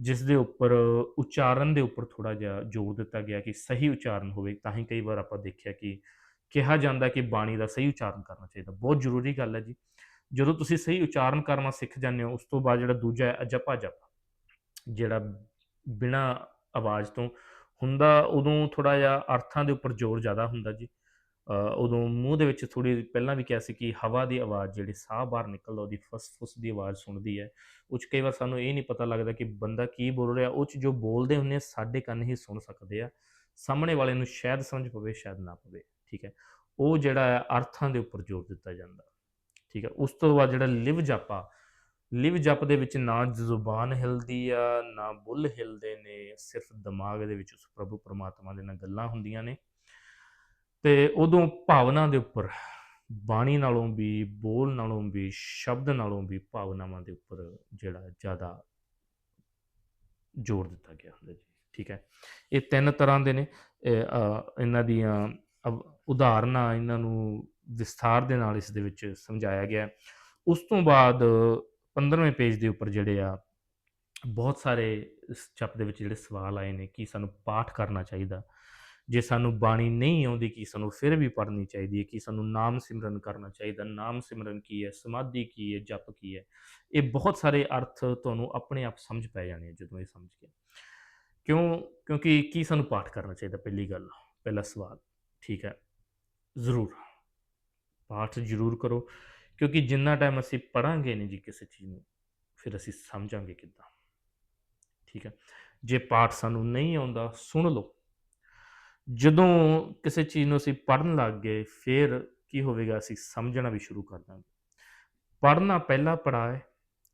[SPEAKER 1] ਜਿਸ ਦੇ ਉੱਪਰ ਉਚਾਰਨ ਦੇ ਉੱਪਰ ਥੋੜਾ ਜਿਹਾ ਜ਼ੋਰ ਦਿੱਤਾ ਗਿਆ ਕਿ ਸਹੀ ਉਚਾਰਨ ਹੋਵੇ, ਤਾਂ ਹੀ ਕਈ ਵਾਰ ਆਪਾਂ ਦੇਖਿਆ ਕਿ ਕਿਹਾ ਜਾਂਦਾ ਕਿ ਬਾਣੀ ਦਾ ਸਹੀ ਉਚਾਰਨ ਕਰਨਾ ਚਾਹੀਦਾ। ਬਹੁਤ ਜ਼ਰੂਰੀ ਗੱਲ ਹੈ ਜੀ। ਜਦੋਂ ਤੁਸੀਂ ਸਹੀ ਉਚਾਰਨ ਕਰਨਾ ਸਿੱਖ ਜਾਂਦੇ ਹੋ, ਉਸ ਤੋਂ ਬਾਅਦ ਜਿਹੜਾ ਦੂਜਾ ਹੈ ਅਜਪਾ ਜਪ, ਜਿਹੜਾ ਬਿਨਾ ਆਵਾਜ਼ ਤੋਂ ਹੁੰਦਾ ਉਦੋਂ ਥੋੜਾ ਜਿਹਾ ਅਰਥਾਂ ਦੇ ਉੱਪਰ ਜ਼ੋਰ ਜ਼ਿਆਦਾ ਹੁੰਦਾ ਜੀ। ਉਦੋਂ ਮੂੰਹ ਦੇ ਵਿੱਚ ਥੋੜੀ ਪਹਿਲਾਂ ਵੀ ਕਿਹਾ ਸੀ ਕਿ ਹਵਾ ਦੀ ਆਵਾਜ਼ ਜਿਹੜੀ ਸਾਹ ਬਾਹਰ ਨਿਕਲਦਾ, ਉਹਦੀ ਫਸ ਫੁਸ ਦੀ ਆਵਾਜ਼ ਸੁਣਦੀ ਹੈ। ਉਹ 'ਚ ਕਈ ਵਾਰ ਸਾਨੂੰ ਇਹ ਨਹੀਂ ਪਤਾ ਲੱਗਦਾ ਕਿ ਬੰਦਾ ਕੀ ਬੋਲ ਰਿਹਾ, ਉਹ 'ਚ ਜੋ ਬੋਲਦੇ ਹੁੰਦੇ ਆ, ਸਾਡੇ ਕੰਨ ਹੀ ਸੁਣ ਸਕਦੇ ਆ। ਸਾਹਮਣੇ ਵਾਲੇ ਨੂੰ ਸ਼ਾਇਦ ਸਮਝ ਪਵੇ, ਸ਼ਾਇਦ ਨਾ ਪਵੇ, ਠੀਕ ਹੈ। ਉਹ ਜਿਹੜਾ ਹੈ, ਅਰਥਾਂ ਦੇ ਉੱਪਰ ਜ਼ੋਰ ਦਿੱਤਾ ਜਾਂਦਾ, ਠੀਕ ਹੈ। ਉਸ ਤੋਂ ਬਾਅਦ ਜਿਹੜਾ ਲਿਵ ਜਾਪਾ ਲਿਵ ਜਪ ਦੇ ਵਿੱਚ ਨਾ ਜ਼ੁਬਾਨ ਹਿਲਦੀ ਆ, ਨਾ ਬੁੱਲ ਹਿਲਦੇ ਨੇ, ਸਿਰਫ ਦਿਮਾਗ ਦੇ ਵਿੱਚ ਉਸ ਪ੍ਰਭੂ ਪਰਮਾਤਮਾ ਦੇ ਨਾਲ ਗੱਲਾਂ ਹੁੰਦੀਆਂ ਨੇ। ਤੇ ਉਦੋਂ ਭਾਵਨਾ ਦੇ ਉੱਪਰ, ਬਾਣੀ ਨਾਲੋਂ ਵੀ, ਬੋਲ ਨਾਲੋਂ ਵੀ, ਸ਼ਬਦ ਨਾਲੋਂ ਵੀ ਭਾਵਨਾਵਾਂ ਦੇ ਉੱਪਰ ਜਿਹੜਾ ਜ਼ਿਆਦਾ ਜ਼ੋਰ ਦਿੱਤਾ ਗਿਆ ਹੁੰਦਾ ਜੀ, ਠੀਕ ਹੈ। ਇਹ ਤਿੰਨ ਤਰ੍ਹਾਂ ਦੇ ਨੇ ਇਹਨਾਂ ਦੀਆਂ ਅਵ- ਉਦਾਹਰਨਾਂ ਇਹਨਾਂ ਨੂੰ ਵਿਸਥਾਰ ਦੇ ਨਾਲ ਇਸ ਦੇ ਵਿੱਚ ਸਮਝਾਇਆ ਗਿਆ। ਉਸ ਤੋਂ ਬਾਅਦ 15ਵੇਂ ਪੇਜ ਦੇ ਉੱਪਰ ਜਿਹੜੇ ਆ, ਬਹੁਤ ਸਾਰੇ ਇਸ ਜਪ ਦੇ ਵਿੱਚ ਜਿਹੜੇ ਸਵਾਲ ਆਏ ਨੇ ਕਿ ਸਾਨੂੰ ਪਾਠ ਕਰਨਾ ਚਾਹੀਦਾ। ਜੇ ਸਾਨੂੰ ਬਾਣੀ ਨਹੀਂ ਆਉਂਦੀ ਕਿ ਸਾਨੂੰ ਫਿਰ ਵੀ ਪੜ੍ਹਨੀ ਚਾਹੀਦੀ ਹੈ, ਕਿ ਸਾਨੂੰ ਨਾਮ ਸਿਮਰਨ ਕਰਨਾ ਚਾਹੀਦਾ, ਨਾਮ ਸਿਮਰਨ ਕੀ ਹੈ, ਸਮਾਧੀ ਕੀ ਹੈ, ਜਪ ਕੀ ਹੈ, ਇਹ ਬਹੁਤ ਸਾਰੇ ਅਰਥ ਤੁਹਾਨੂੰ ਆਪਣੇ ਆਪ ਸਮਝ ਪੈ ਜਾਣੇ ਆ ਜਦੋਂ ਇਹ ਸਮਝ ਕੇ। ਕਿਉਂ? ਕਿਉਂਕਿ ਕੀ ਸਾਨੂੰ ਪਾਠ ਕਰਨਾ ਚਾਹੀਦਾ? ਪਹਿਲੀ ਗੱਲ, ਪਹਿਲਾ ਸਵਾਲ, ਠੀਕ ਹੈ? ਜ਼ਰੂਰ, ਪਾਠ ਜ਼ਰੂਰ ਕਰੋ। ਕਿਉਂਕਿ ਜਿੰਨਾ ਟਾਈਮ ਅਸੀਂ ਪੜਾਂਗੇ ਨਹੀਂ ਜੀ ਕਿਸੇ ਚੀਜ਼ ਨੂੰ, ਫਿਰ ਅਸੀਂ ਸਮਝਾਂਗੇ ਕਿੱਦਾਂ। ਠੀਕ ਹੈ? ਜੇ ਪਾਠ ਸਾਨੂੰ ਨਹੀਂ ਆਉਂਦਾ, ਸੁਣ ਲਓ। ਜਦੋਂ ਕਿਸੇ ਚੀਜ਼ ਨੂੰ ਅਸੀਂ ਪੜਨ ਲੱਗ ਗਏ, ਫਿਰ ਕੀ ਹੋਵੇਗਾ? ਅਸੀਂ ਸਮਝਣਾ ਵੀ ਸ਼ੁਰੂ ਕਰ ਦਾਂਗੇ। ਪੜਨਾ ਪਹਿਲਾ ਪੜਾਅ ਹੈ,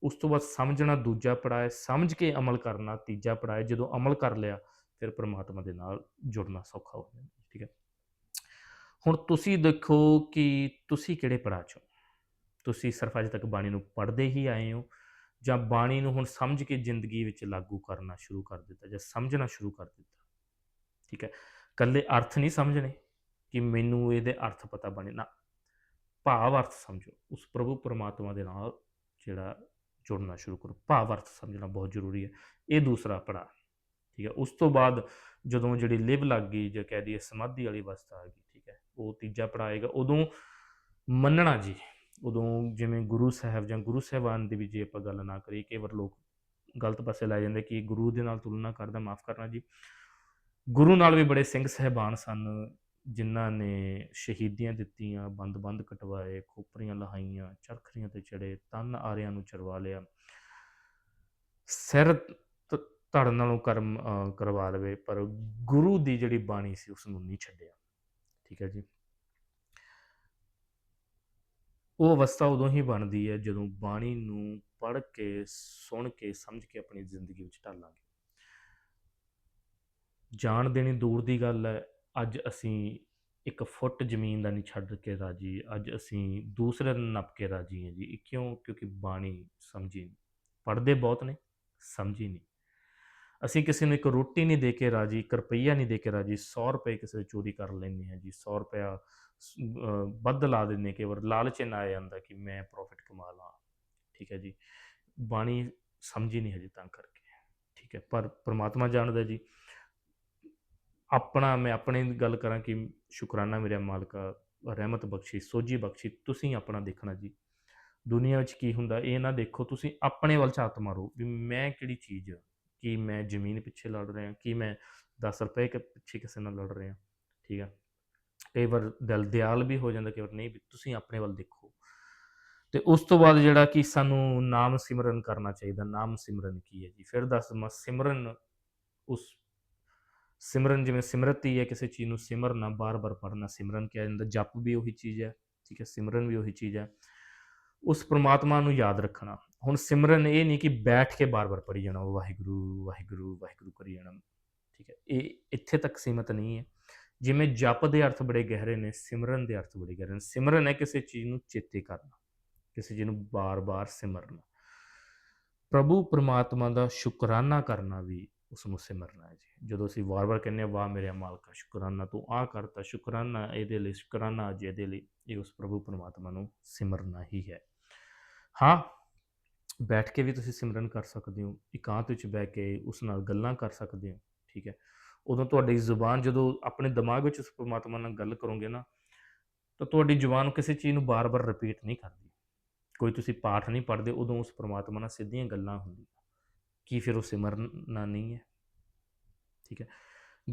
[SPEAKER 1] ਉਸ ਤੋਂ ਬਾਅਦ ਸਮਝਣਾ ਦੂਜਾ ਪੜਾਅ ਹੈ, ਸਮਝ ਕੇ ਅਮਲ ਕਰਨਾ ਤੀਜਾ ਪੜਾਅ ਹੈ। ਜਦੋਂ ਅਮਲ ਕਰ ਲਿਆ, ਫਿਰ ਪ੍ਰਮਾਤਮਾ ਦੇ ਨਾਲ ਜੁੜਨਾ ਸੌਖਾ ਹੋ ਜਾਂਦਾ। ਠੀਕ ਹੈ? ਹੁਣ ਤੁਸੀਂ ਦੇਖੋ ਕਿ ਤੁਸੀਂ ਕਿਹੜੇ ਪੜਾਅ 'ਚ ਹੋ? ਤੁਸੀਂ ਸਿਰਫ ਅਜੇ ਤੱਕ ਬਾਣੀ ਨੂੰ ਪੜ੍ਹਦੇ ਹੀ ਆਏ ਹੋ ਜਾਂ ਬਾਣੀ ਨੂੰ ਹੁਣ ਸਮਝ ਕੇ ਜ਼ਿੰਦਗੀ ਵਿੱਚ ਲਾਗੂ ਕਰਨਾ ਸ਼ੁਰੂ ਕਰ ਦਿੱਤਾ ਜਾਂ ਸਮਝਣਾ ਸ਼ੁਰੂ ਕਰ ਦਿੱਤਾ? ਠੀਕ ਹੈ ਕੱਲੇ ਅਰਥ ਨਹੀਂ ਸਮਝਣੇ ਕਿ ਮੈਨੂੰ ਇਹਦੇ ਅਰਥ ਪਤਾ ਬਣੇ। ਨਾ, ਭਾਵ ਅਰਥ ਸਮਝੋ, ਉਸ ਪ੍ਰਭੂ ਪਰਮਾਤਮਾ ਦੇ ਨਾਲ ਜਿਹੜਾ ਜੁੜਨਾ ਸ਼ੁਰੂ ਕਰੋ। ਭਾਵ ਅਰਥ ਸਮਝਣਾ ਬਹੁਤ ਜ਼ਰੂਰੀ ਹੈ। ਇਹ ਦੂਸਰਾ ਪੜਾ ਠੀਕ ਹੈ, ਉਸ ਤੋਂ ਬਾਅਦ ਜਦੋਂ ਜਿਹੜੀ ਲਿਵ ਲੱਗ ਗਈ ਜਾਂ ਕਹਿ ਦਈਏ ਸਮਾਧੀ ਵਾਲੀ ਅਵਸਥਾ ਆ ਗਈ, ਠੀਕ ਹੈ, ਉਹ ਤੀਜਾ ਪੜਾਏਗਾ ਉਦੋਂ ਮੰਨਣਾ ਜੀ। ਉਦੋਂ ਜਿਵੇਂ ਗੁਰੂ ਸਾਹਿਬ ਜਾਂ ਗੁਰੂ ਸਾਹਿਬਾਨ ਦੀ ਵੀ ਜੇ ਆਪਾਂ ਗੱਲ ਨਾ ਕਰੀਏ, ਕਈ ਵਾਰ ਲੋਕ ਗਲਤ ਪਾਸੇ ਲੈ ਜਾਂਦੇ ਕਿ ਗੁਰੂ ਦੇ ਨਾਲ ਤੁਲਨਾ ਕਰਦਾ ਮਾਫ ਕਰਨਾ ਜੀ। ਗੁਰੂ ਨਾਲ ਵੀ ਬੜੇ ਸਿੰਘ ਸਹਿਬਾਨ ਸਨ, ਜਿਨ੍ਹਾਂ ਨੇ ਸ਼ਹੀਦੀਆਂ ਦਿੱਤੀਆਂ, ਬੰਦ-ਬੰਦ ਕਟਵਾਏ, ਖੋਪਰੀਆਂ ਲਹਾਈਆਂ ਚਰਖਰੀਆਂ ਤੇ ਚੜੇ ਤਨ ਆਰਿਆਂ ਨੂੰ ਚਰਵਾ ਲਿਆ। ਸਿਰ ਧੜ ਨਾਲੋਂ ਕਰਮ ਕਰਵਾ ਲਵੇ, ਪਰ ਗੁਰੂ ਦੀ ਜਿਹੜੀ ਬਾਣੀ ਸੀ ਉਸ ਨੂੰ ਨਹੀਂ ਛੱਡਿਆ। ਠੀਕ ਹੈ ਜੀ? ਉਹ ਅਵਸਥਾ ਉਦੋਂ ਹੀ ਬਣਦੀ ਹੈ ਜਦੋਂ ਬਾਣੀ ਨੂੰ ਪੜ੍ਹ ਕੇ, ਸੁਣ ਕੇ, ਸਮਝ ਕੇ ਆਪਣੀ ਜ਼ਿੰਦਗੀ ਵਿੱਚ ਢਾਲਾਂਗੇ। ਜਾਣ ਦੇਣੀ ਦੂਰ ਦੀ ਗੱਲ ਹੈ, ਅੱਜ ਅਸੀਂ ਇੱਕ ਫੁੱਟ ਜ਼ਮੀਨ ਦਾ ਨਹੀਂ ਛੱਡ ਕੇ ਰਾਜੀ, ਅੱਜ ਅਸੀਂ ਦੂਸਰੇ ਨੂੰ ਨੱਪ ਕੇ ਰਾਜੀ ਹਾਂ ਜੀ। ਕਿਉਂ? ਕਿਉਂਕਿ ਬਾਣੀ ਸਮਝੀ ਨਹੀਂ ਪੜ੍ਹਦੇ ਬਹੁਤ ਨੇ, ਸਮਝੀ ਨਹੀਂ ਅਸੀਂ ਕਿਸੇ ਨੂੰ ਇੱਕ ਰੋਟੀ ਨਹੀਂ ਦੇ ਕੇ ਰਾਜੀ, ਇੱਕ ਰੁਪਈਆ ਨਹੀਂ ਦੇ ਕੇ ਰਾਜੀ 100 ਰੁਪਏ ਕਿਸੇ ਤੋਂ ਚੋਰੀ ਕਰ ਲੈਂਦੇ ਹਾਂ ਜੀ 100 ਰੁਪਇਆ ਵੱਧ ਲਾ ਦਿੰਦੇ ਕਿ ਵਰ, ਲਾਲਚ ਨਾ ਆ ਜਾਂਦਾ ਕਿ ਮੈਂ ਪ੍ਰੋਫਿਟ ਕਮਾ ਲਾਂ। ਠੀਕ ਹੈ ਜੀ, ਬਾਣੀ ਸਮਝੀ ਨਹੀਂ ਹਜੇ ਤਾਂ ਕਰਕੇ। ਠੀਕ ਹੈ, ਪਰ ਪ੍ਰਮਾਤਮਾ ਜਾਣਦਾ ਜੀ, ਆਪਣਾ ਮੈਂ ਆਪਣੇ ਗੱਲ ਕਰਾਂ ਕਿ ਸ਼ੁਕਰਾਨਾ ਮੇਰੇ ਮਾਲਕਾ ਰਹਿਮਤ ਬਖਸ਼ੀ, ਸੋਝੀ ਬਖਸ਼ੀ, ਤੁਸੀਂ ਆਪਣਾ ਦੇਖਣਾ ਜੀ। ਦੁਨੀਆ ਵਿੱਚ ਕੀ ਹੁੰਦਾ, ਇਹ ਨਾ ਦੇਖੋ ਤੁਸੀਂ ਆਪਣੇ ਵੱਲ ਝਾਤ ਮਾਰੋ ਵੀ ਮੈਂ ਕਿਹੜੀ ਚੀਜ਼ ਕੀ ਮੈਂ ਜ਼ਮੀਨ ਪਿੱਛੇ ਲੜ ਰਿਹਾ, ਕਿ ਮੈਂ 10 ਰੁਪਏ ਕੇ ਪਿੱਛੇ ਕਿਸੇ ਨਾਲ ਲੜ ਰਿਹਾ, ਠੀਕ ਹੈ ਕਈ ਵਾਰ ਦਿਲ ਦਿਆਲ ਵੀ ਹੋ ਜਾਂਦਾ, ਕਈ ਵਾਰ ਨਹੀਂ ਵੀ ਤੁਸੀਂ ਆਪਣੇ ਵੱਲ ਦੇਖੋ। ਤੇ ਉਸ ਤੋਂ ਬਾਅਦ ਜਿਹੜਾ ਕਿ ਸਾਨੂੰ ਨਾਮ ਸਿਮਰਨ ਕਰਨਾ ਚਾਹੀਦਾ, ਨਾਮ ਸਿਮਰਨ ਕੀ ਹੈ ਜੀ? ਫਿਰ ਦੱਸ ਮੈਂ ਸਿਮਰਨ ਉਸ, ਸਿਮਰਨ ਜਿਵੇਂ ਸਿਮਰਤੀ ਹੈ, ਕਿਸੇ ਚੀਜ਼ ਨੂੰ ਸਿਮਰਨਾ, ਬਾਰ-ਬਾਰ ਪੜ੍ਹਨਾ, ਸਿਮਰਨ ਕਿਹਾ ਜਾਂਦਾ, ਜਪ ਵੀ ਉਹੀ ਚੀਜ਼ ਹੈ, ਠੀਕ ਹੈ, ਸਿਮਰਨ ਵੀ ਉਹੀ ਚੀਜ਼ ਹੈ। ਉਸ ਪ੍ਰਮਾਤਮਾ ਨੂੰ ਯਾਦ ਰੱਖਣਾ। ਹੁਣ ਸਿਮਰਨ ਇਹ ਨਹੀਂ ਕਿ ਬੈਠ ਕੇ ਬਾਰ-ਬਾਰ ਪੜ੍ਹੀ ਜਾਣਾ ਵਾਹਿਗੁਰੂ ਵਾਹਿਗੁਰੂ ਵਾਹਿਗੁਰੂ ਕਰੀ ਜਾਣਾ। ਠੀਕ ਹੈ, ਇਹ ਇੱਥੇ ਤੱਕ ਸੀਮਤ ਨਹੀਂ ਹੈ। ਜਿਵੇਂ ਜਪ ਦੇ ਅਰਥ ਬੜੇ ਗਹਿਰੇ ਨੇ, ਸਿਮਰਨ ਦੇ ਅਰਥ ਬੜੇ ਗਹਿਰੇ ਨੇ। ਸਿਮਰਨ ਹੈ ਕਿਸੇ ਚੀਜ਼ ਨੂੰ ਚੇਤੇ ਕਰਨਾ, ਕਿਸੇ ਚੀਜ਼ ਨੂੰ ਬਾਰ-ਬਾਰ ਸਿਮਰਨਾ। ਪ੍ਰਭੂ ਪ੍ਰਮਾਤਮਾ ਦਾ ਸ਼ੁਕਰਾਨਾ ਕਰਨਾ ਵੀ ਉਸ ਨੂੰ ਸਿਮਰਨਾ ਹੈ ਜੀ। ਜਦੋਂ ਅਸੀਂ ਵਾਰ-ਵਾਰ ਕਹਿੰਦੇ ਹਾਂ, ਵਾਹ ਮੇਰੇ ਮਾਲਕਾ, ਸ਼ੁਕਰਾਨਾ ਤੂੰ ਆ ਕਰਤਾ, ਸ਼ੁਕਰਾਨਾ ਇਹਦੇ ਲਈ, ਸ਼ੁਕਰਾਨਾ ਅੱਜ ਇਹਦੇ ਲਈ, ਇਹ ਉਸ ਪ੍ਰਭੂ ਪਰਮਾਤਮਾ ਨੂੰ ਸਿਮਰਨਾ ਹੀ ਹੈ। ਹਾਂ ਬੈਠ ਕੇ ਵੀ ਤੁਸੀਂ ਸਿਮਰਨ ਕਰ ਸਕਦੇ ਹੋ, ਇਕਾਂਤ ਵਿੱਚ ਬਹਿ ਕੇ ਉਸ ਨਾਲ ਗੱਲਾਂ ਕਰ ਸਕਦੇ ਹੋ, ਠੀਕ ਹੈ? ਉਦੋਂ ਤੁਹਾਡੀ ਜ਼ੁਬਾਨ ਜਦੋਂ ਆਪਣੇ ਦਿਮਾਗ ਵਿੱਚ ਉਸ ਪਰਮਾਤਮਾ ਨਾਲ ਗੱਲ ਕਰੋਗੇ ਨਾ, ਤਾਂ ਤੁਹਾਡੀ ਜ਼ੁਬਾਨ ਕਿਸੇ ਚੀਜ਼ ਨੂੰ ਬਾਰ-ਬਾਰ ਰਿਪੀਟ ਨਹੀਂ ਕਰਦੀ। ਕੋਈ ਤੁਸੀਂ ਪਾਠ ਨਹੀਂ ਪੜ੍ਹਦੇ, ਉਦੋਂ ਉਸ ਪਰਮਾਤਮਾ ਨਾਲ ਸਿੱਧੀਆਂ ਗੱਲਾਂ ਹੁੰਦੀਆਂ। ਕੀ ਫਿਰ ਉਹ ਸਿਮਰਨਾ ਨਹੀਂ ਹੈ? ਠੀਕ ਹੈ?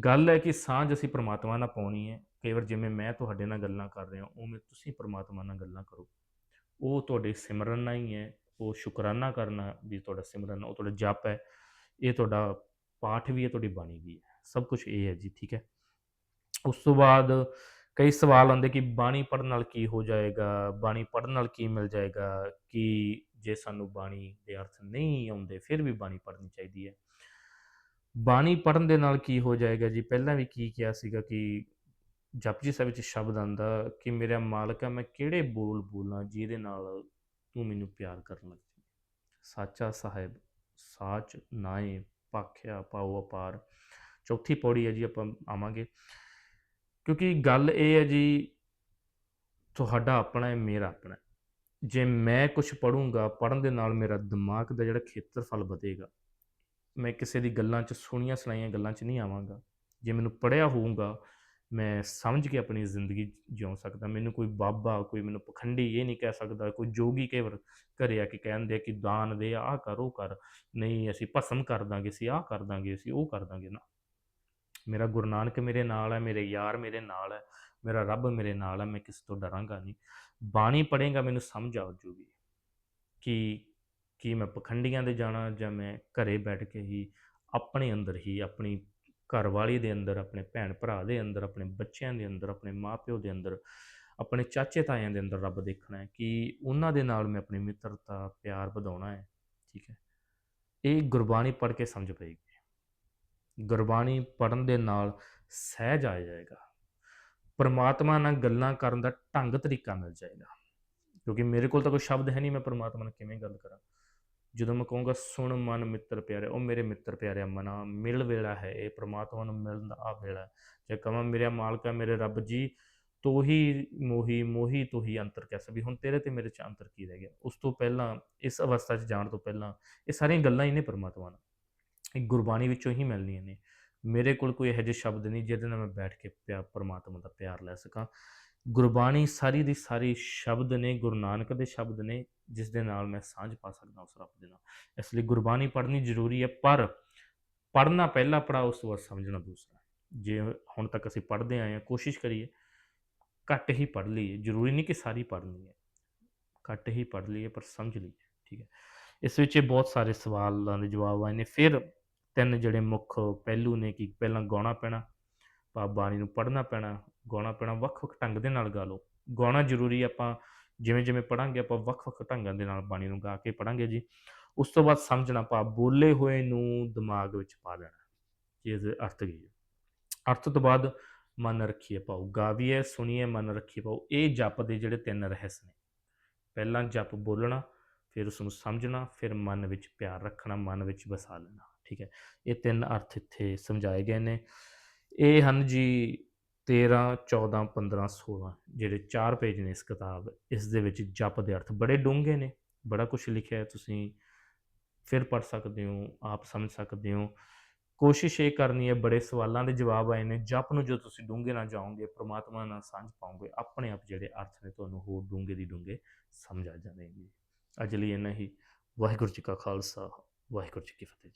[SPEAKER 1] ਗੱਲ ਹੈ ਕਿ ਸਾਂਝ ਅਸੀਂ ਪਰਮਾਤਮਾ ਨਾਲ ਪਾਉਣੀ ਹੈ। ਕਈ ਵਾਰ ਜਿਵੇਂ ਮੈਂ ਤੁਹਾਡੇ ਨਾਲ ਗੱਲਾਂ ਕਰ ਰਿਹਾ, ਉਵੇਂ ਤੁਸੀਂ ਪਰਮਾਤਮਾ ਨਾਲ ਗੱਲਾਂ ਕਰੋ। ਉਹ ਤੁਹਾਡੇ ਸਿਮਰਨ ਨਾਲ ਹੀ ਹੈ। ਉਹ ਸ਼ੁਕਰਾਨਾ ਕਰਨਾ ਵੀ ਤੁਹਾਡਾ ਸਿਮਰਨ, ਉਹ ਤੁਹਾਡਾ ਜਪ ਹੈ, ਇਹ ਤੁਹਾਡਾ ਪਾਠ ਵੀ ਹੈ ਤੁਹਾਡੀ ਬਾਣੀ ਵੀ ਹੈ। ਸਭ ਕੁਝ ਇਹ ਹੈ ਜੀ, ਠੀਕ ਹੈ? ਉਸ ਤੋਂ ਬਾਅਦ ਕਈ ਸਵਾਲ ਆਉਂਦੇ ਕਿ ਬਾਣੀ ਪੜ੍ਹਨ ਨਾਲ ਕੀ ਹੋ ਜਾਏਗਾ, ਬਾਣੀ ਪੜ੍ਹਨ ਨਾਲ ਕੀ ਮਿਲ ਜਾਏਗਾ, ਕਿ ਜੇ ਸਾਨੂੰ ਬਾਣੀ ਦੇ ਅਰਥ ਨਹੀਂ ਆਉਂਦੇ, ਫਿਰ ਵੀ ਬਾਣੀ ਪੜ੍ਹਨੀ ਚਾਹੀਦੀ ਹੈ। ਬਾਣੀ ਪੜ੍ਹਨ ਦੇ ਨਾਲ ਕੀ ਹੋ ਜਾਏਗਾ ਜੀ? ਪਹਿਲਾਂ ਵੀ ਕੀ ਕਿਹਾ ਸੀਗਾ ਕਿ ਜਪਜੀ ਸਾਹਿਬ ਵਿੱਚ ਸ਼ਬਦ ਆਂਦਾ ਕਿ ਮੇਰਾ ਮਾਲਕ ਆ, ਮੈਂ ਕਿਹੜੇ ਬੋਲ ਬੋਲਾਂ ਜਿਹਦੇ ਨਾਲ ਤੂੰ ਮੈਨੂੰ ਪਿਆਰ ਕਰਨ ਲੱਗ। ਜਾਏ ਸਾਚਾ ਸਾਹਿਬ, ਸਾਚ ਨਾਏ, ਪਾਖਿਆ ਪਾਉ ਅਪਾਰ। ਚੌਥੀ ਪੌੜੀ ਹੈ ਜੀ, ਆਪਾਂ ਆਵਾਂਗੇ। ਕਿਉਂਕਿ ਗੱਲ ਇਹ ਹੈ ਜੀ, ਤੁਹਾਡਾ ਆਪਣਾ ਹੈ, ਮੇਰਾ ਆਪਣਾ ਜੇ ਮੈਂ ਕੁਝ ਪੜੂੰਗਾ ਪੜਨ ਦੇ ਨਾਲ ਮੇਰਾ ਦਿਮਾਗ ਦਾ ਜਿਹੜਾ ਖੇਤਰਫਲ ਵਧੇਗਾ, ਮੈਂ ਕਿਸੇ ਦੀ ਗੱਲਾਂ 'ਚ ਸੁਣੀਆਂ ਸੁਣਾਈਆਂ ਗੱਲਾਂ 'ਚ ਨਹੀਂ ਆਵਾਂਗਾ। ਜੇ ਮੈਨੂੰ ਪੜਿਆ ਹੋਊਗਾ ਮੈਂ ਸਮਝ ਕੇ ਆਪਣੀ ਜ਼ਿੰਦਗੀ ਜਿਉ ਸਕਦਾ। ਮੈਨੂੰ ਕੋਈ ਬਾਬਾ, ਕੋਈ ਮੈਨੂੰ ਪਖੰਡੀ ਇਹ ਨਹੀਂ ਕਹਿ ਸਕਦਾ, ਕੋਈ ਜੋਗੀ ਕੇਵਰ ਵਾਰ ਘਰੇ ਆ ਕੇ ਕਹਿੰਦੇ ਕਿ ਦਾਨ ਦੇ, ਆਹ ਕਰ, ਉਹ ਕਰ। ਨਹੀਂ, ਅਸੀਂ ਭਸਮ ਕਰ ਦਾਂਗੇ, ਅਸੀਂ ਆਹ ਕਰ ਦਾਂਗੇ, ਅਸੀਂ ਉਹ ਕਰ ਦਾਂਗੇ ਨਾ। ਮੇਰਾ ਗੁਰੂ ਨਾਨਕ ਮੇਰੇ ਨਾਲ ਹੈ, ਮੇਰੇ ਯਾਰ ਮੇਰੇ ਨਾਲ ਹੈ, ਮੇਰਾ ਰੱਬ ਮੇਰੇ ਨਾਲ ਹੈ, ਮੈਂ ਕਿਸੇ ਤੋਂ ਡਰਾਂਗਾ ਨਹੀਂ। ਬਾਣੀ ਪੜ੍ਹੇਗਾ, ਮੈਨੂੰ ਸਮਝ ਆ ਜੂਗੀ ਕਿ ਕੀ ਮੈਂ ਪਖੰਡੀਆਂ ਦੇ ਜਾਣਾ ਜਾਂ ਮੈਂ ਘਰੇ ਬੈਠ ਕੇ ਹੀ ਆਪਣੇ ਅੰਦਰ ਹੀ ਆਪਣੀ ਘਰਵਾਲੀ ਦੇ ਅੰਦਰ, ਆਪਣੇ ਭੈਣ ਭਰਾ ਦੇ ਅੰਦਰ, ਆਪਣੇ ਬੱਚਿਆਂ ਦੇ ਅੰਦਰ, ਆਪਣੇ ਮਾਪਿਓ ਦੇ ਅੰਦਰ, ਆਪਣੇ ਚਾਚੇ ਤਾਇਆਂ ਦੇ ਅੰਦਰ ਰੱਬ ਦੇਖਣਾ ਹੈ ਕਿ ਉਹਨਾਂ ਦੇ ਨਾਲ ਮੈਂ ਆਪਣੀ ਮਿੱਤਰਤਾ, ਪਿਆਰ ਵਧਾਉਣਾ ਹੈ, ਠੀਕ ਹੈ। ਇਹ ਗੁਰਬਾਣੀ ਪੜ੍ਹ ਕੇ ਸਮਝ ਪਏਗੀ। ਗੁਰਬਾਣੀ ਪੜਨ ਦੇ ਨਾਲ ਸਹਿਜ ਆ ਜਾਏਗਾ। ਪਰਮਾਤਮਾ ਨਾਲ ਗੱਲਾਂ ਕਰਨ ਦਾ ਢੰਗ ਤਰੀਕਾ ਮਿਲ ਜਾਏਗਾ। ਕਿਉਂਕਿ ਮੇਰੇ ਕੋਲ ਤਾਂ ਕੋਈ ਸ਼ਬਦ ਹੈ ਨਹੀਂ, ਮੈਂ ਪਰਮਾਤਮਾ ਨਾਲ ਕਿਵੇਂ ਗੱਲ ਕਰਾਂ? ਜਦੋਂ ਮੈਂ ਕਹੂੰਗਾ, ਸੁਣ ਮਨ ਮਿੱਤਰ ਪਿਆਰੇ, ਉਹ ਮੇਰੇ ਮਿੱਤਰ ਪਿਆਰਿਆ ਮਨਾ, ਮਿਲ ਵੇਲਾ ਹੈ, ਇਹ ਪ੍ਰਮਾਤਮਾ ਨੂੰ ਮਿਲਣ ਦਾ ਆ ਵੇਲਾ ਜੇ ਕਹਾਂ, ਮੇਰਾ ਮਾਲਕਾ ਮੇਰੇ ਰੱਬ ਜੀ ਤੋਹੀ ਮੋਹੀ ਮੋਹੀ ਤੋਹੀ ਅੰਤਰ ਕੈਸਾ ਵੀ ਹੁਣ ਤੇਰੇ ਤੇ ਮੇਰੇ ਚ ਅੰਤਰ ਕੀ ਰਹਿ ਗਿਆ? ਉਸ ਤੋਂ ਪਹਿਲਾਂ, ਇਸ ਅਵਸਥਾ 'ਚ ਜਾਣ ਤੋਂ ਪਹਿਲਾਂ, ਇਹ ਸਾਰੀਆਂ ਗੱਲਾਂ ਹੀ ਨੇ ਪਰਮਾਤਮਾ ਨਾਲ। ਇਹ ਗੁਰਬਾਣੀ ਵਿੱਚੋਂ ਹੀ ਮਿਲਣੀਆਂ ਨੇ। ਮੇਰੇ ਕੋਲ ਕੋਈ ਇਹੋ ਜਿਹੇ ਸ਼ਬਦ ਨਹੀਂ, ਜਿਹਦੇ ਨਾਲ ਮੈਂ ਬੈਠ ਕੇ ਪਿਆ, ਪਰਮਾਤਮਾ ਦਾ ਪਿਆਰ ਲੈ ਸਕਾਂ। ਗੁਰਬਾਣੀ ਸਾਰੀ ਦੀ ਸਾਰੀ ਸ਼ਬਦ ਨੇ, ਗੁਰੂ ਨਾਨਕ ਦੇ ਸ਼ਬਦ ਨੇ, ਜਿਸ ਦੇ ਨਾਲ ਮੈਂ ਸਾਂਝ ਪਾ ਸਕਦਾ ਉਸ ਰੱਬ ਦੇ ਨਾਲ। ਇਸ ਲਈ ਗੁਰਬਾਣੀ ਪੜ੍ਹਨੀ ਜ਼ਰੂਰੀ ਹੈ, ਪਰ ਪੜ੍ਹਨਾ ਪਹਿਲਾ ਪੜਾ ਉਸ ਤੋਂ ਬਾਅਦ ਸਮਝਣਾ ਦੂਸਰਾ ਜੇ ਹੁਣ ਤੱਕ ਅਸੀਂ ਪੜ੍ਹਦੇ ਆਏ ਹਾਂ, ਕੋਸ਼ਿਸ਼ ਕਰੀਏ, ਘੱਟ ਹੀ ਪੜ੍ਹ ਲਈਏ। ਜ਼ਰੂਰੀ ਨਹੀਂ ਕਿ ਸਾਰੀ ਪੜ੍ਹਨੀ ਹੈ। ਘੱਟ ਹੀ ਪੜ੍ਹ ਲਈਏ, ਪਰ ਸਮਝ ਲਈਏ, ਠੀਕ ਹੈ। ਇਸ ਵਿੱਚ ਇਹ ਬਹੁਤ ਸਾਰੇ ਸਵਾਲਾਂ ਦੇ ਜਵਾਬ ਆਏ ਨੇ। ਫਿਰ ਤਿੰਨ ਜਿਹੜੇ ਮੁੱਖ ਪਹਿਲੂ ਨੇ ਕਿ ਪਹਿਲਾਂ ਗਾਉਣਾ ਪੈਣਾ ਭਾਵ ਬਾਣੀ ਨੂੰ ਪੜ੍ਹਨਾ ਪੈਣਾ ਗਾਉਣਾ ਪੈਣਾ ਵੱਖ-ਵੱਖ ਢੰਗ ਦੇ ਨਾਲ ਗਾ ਲਓ। ਗਾਉਣਾ ਜ਼ਰੂਰੀ ਆਪਾਂ ਜਿਵੇਂ ਜਿਵੇਂ ਪੜਾਂਗੇ ਆਪਾਂ ਵੱਖ-ਵੱਖ ਢੰਗਾਂ ਦੇ ਨਾਲ ਬਾਣੀ ਨੂੰ ਗਾ ਕੇ ਪੜਾਂਗੇ ਜੀ। ਉਸ ਤੋਂ ਬਾਅਦ ਸਮਝਣਾ ਭਾਵ ਬੋਲੇ ਹੋਏ ਨੂੰ ਦਿਮਾਗ ਵਿੱਚ ਪਾ ਲੈਣਾ ਕਿ ਅਰਥ ਕੀ ਅਰਥ ਤੋਂ ਬਾਅਦ ਮਨ ਰੱਖੀਏ ਪਾਉ ਗਾਵੀਏ, ਸੁਣੀਏ, ਮਨ ਰੱਖੀਏ ਪਾਉ ਇਹ ਜਪ ਦੇ ਜਿਹੜੇ ਤਿੰਨ ਰਹੱਸ ਨੇ। ਪਹਿਲਾਂ ਜਪ ਬੋਲਣਾ, ਫਿਰ ਉਸ ਨੂੰ ਸਮਝਣਾ, ਫਿਰ ਮਨ ਵਿੱਚ ਪਿਆਰ ਰੱਖਣਾ, ਮਨ ਵਿੱਚ ਵਸਾ ਲੈਣਾ, ਠੀਕ ਹੈ। ਇਹ ਤਿੰਨ ਅਰਥ ਇੱਥੇ ਸਮਝਾਏ ਗਏ ਨੇ। ਇਹ ਹਨ ਜੀ 13 14 15 16 ਜਿਹੜੇ ਚਾਰ ਪੇਜ ਨੇ ਇਸ ਕਿਤਾਬ, ਇਸ ਦੇ ਵਿੱਚ ਜਪ ਦੇ ਅਰਥ ਬੜੇ ਡੂੰਘੇ ਨੇ, ਬੜਾ ਕੁਝ ਲਿਖਿਆ ਹੈ ਤੁਸੀਂ, ਫਿਰ ਪੜ ਸਕਦੇ ਹੋ, ਆਪ ਸਮਝ ਸਕਦੇ ਹੋ। ਕੋਸ਼ਿਸ਼ ਇਹ ਕਰਨੀ ਹੈ, ਬੜੇ ਸਵਾਲਾਂ ਦੇ ਜਵਾਬ ਆਏ ਨੇ, ਜਪ ਨੂੰ ਜੋ ਤੁਸੀਂ ਡੂੰਘੇ ਨਾਲ ਜਾਓਗੇ, ਪ੍ਰਮਾਤਮਾ ਨਾਲ ਸਾਂਝ ਪਾਓਗੇ, ਆਪਣੇ ਆਪ ਜਿਹੜੇ ਅਰਥ ਨੇ ਤੁਹਾਨੂੰ ਹੋਰ ਡੂੰਘੇ ਦੀ ਡੂੰਘੇ ਸਮਝ ਆ ਜਾਣਗੇ। ਅੱਜ ਲਈ ਇੰਨਾ ਹੀ। ਵਾਹਿਗੁਰੂ ਜੀ ਕਾ ਖਾਲਸਾ, ਵਾਹਿਗੁਰੂ ਜੀ ਕੀ ਫਤਿਹ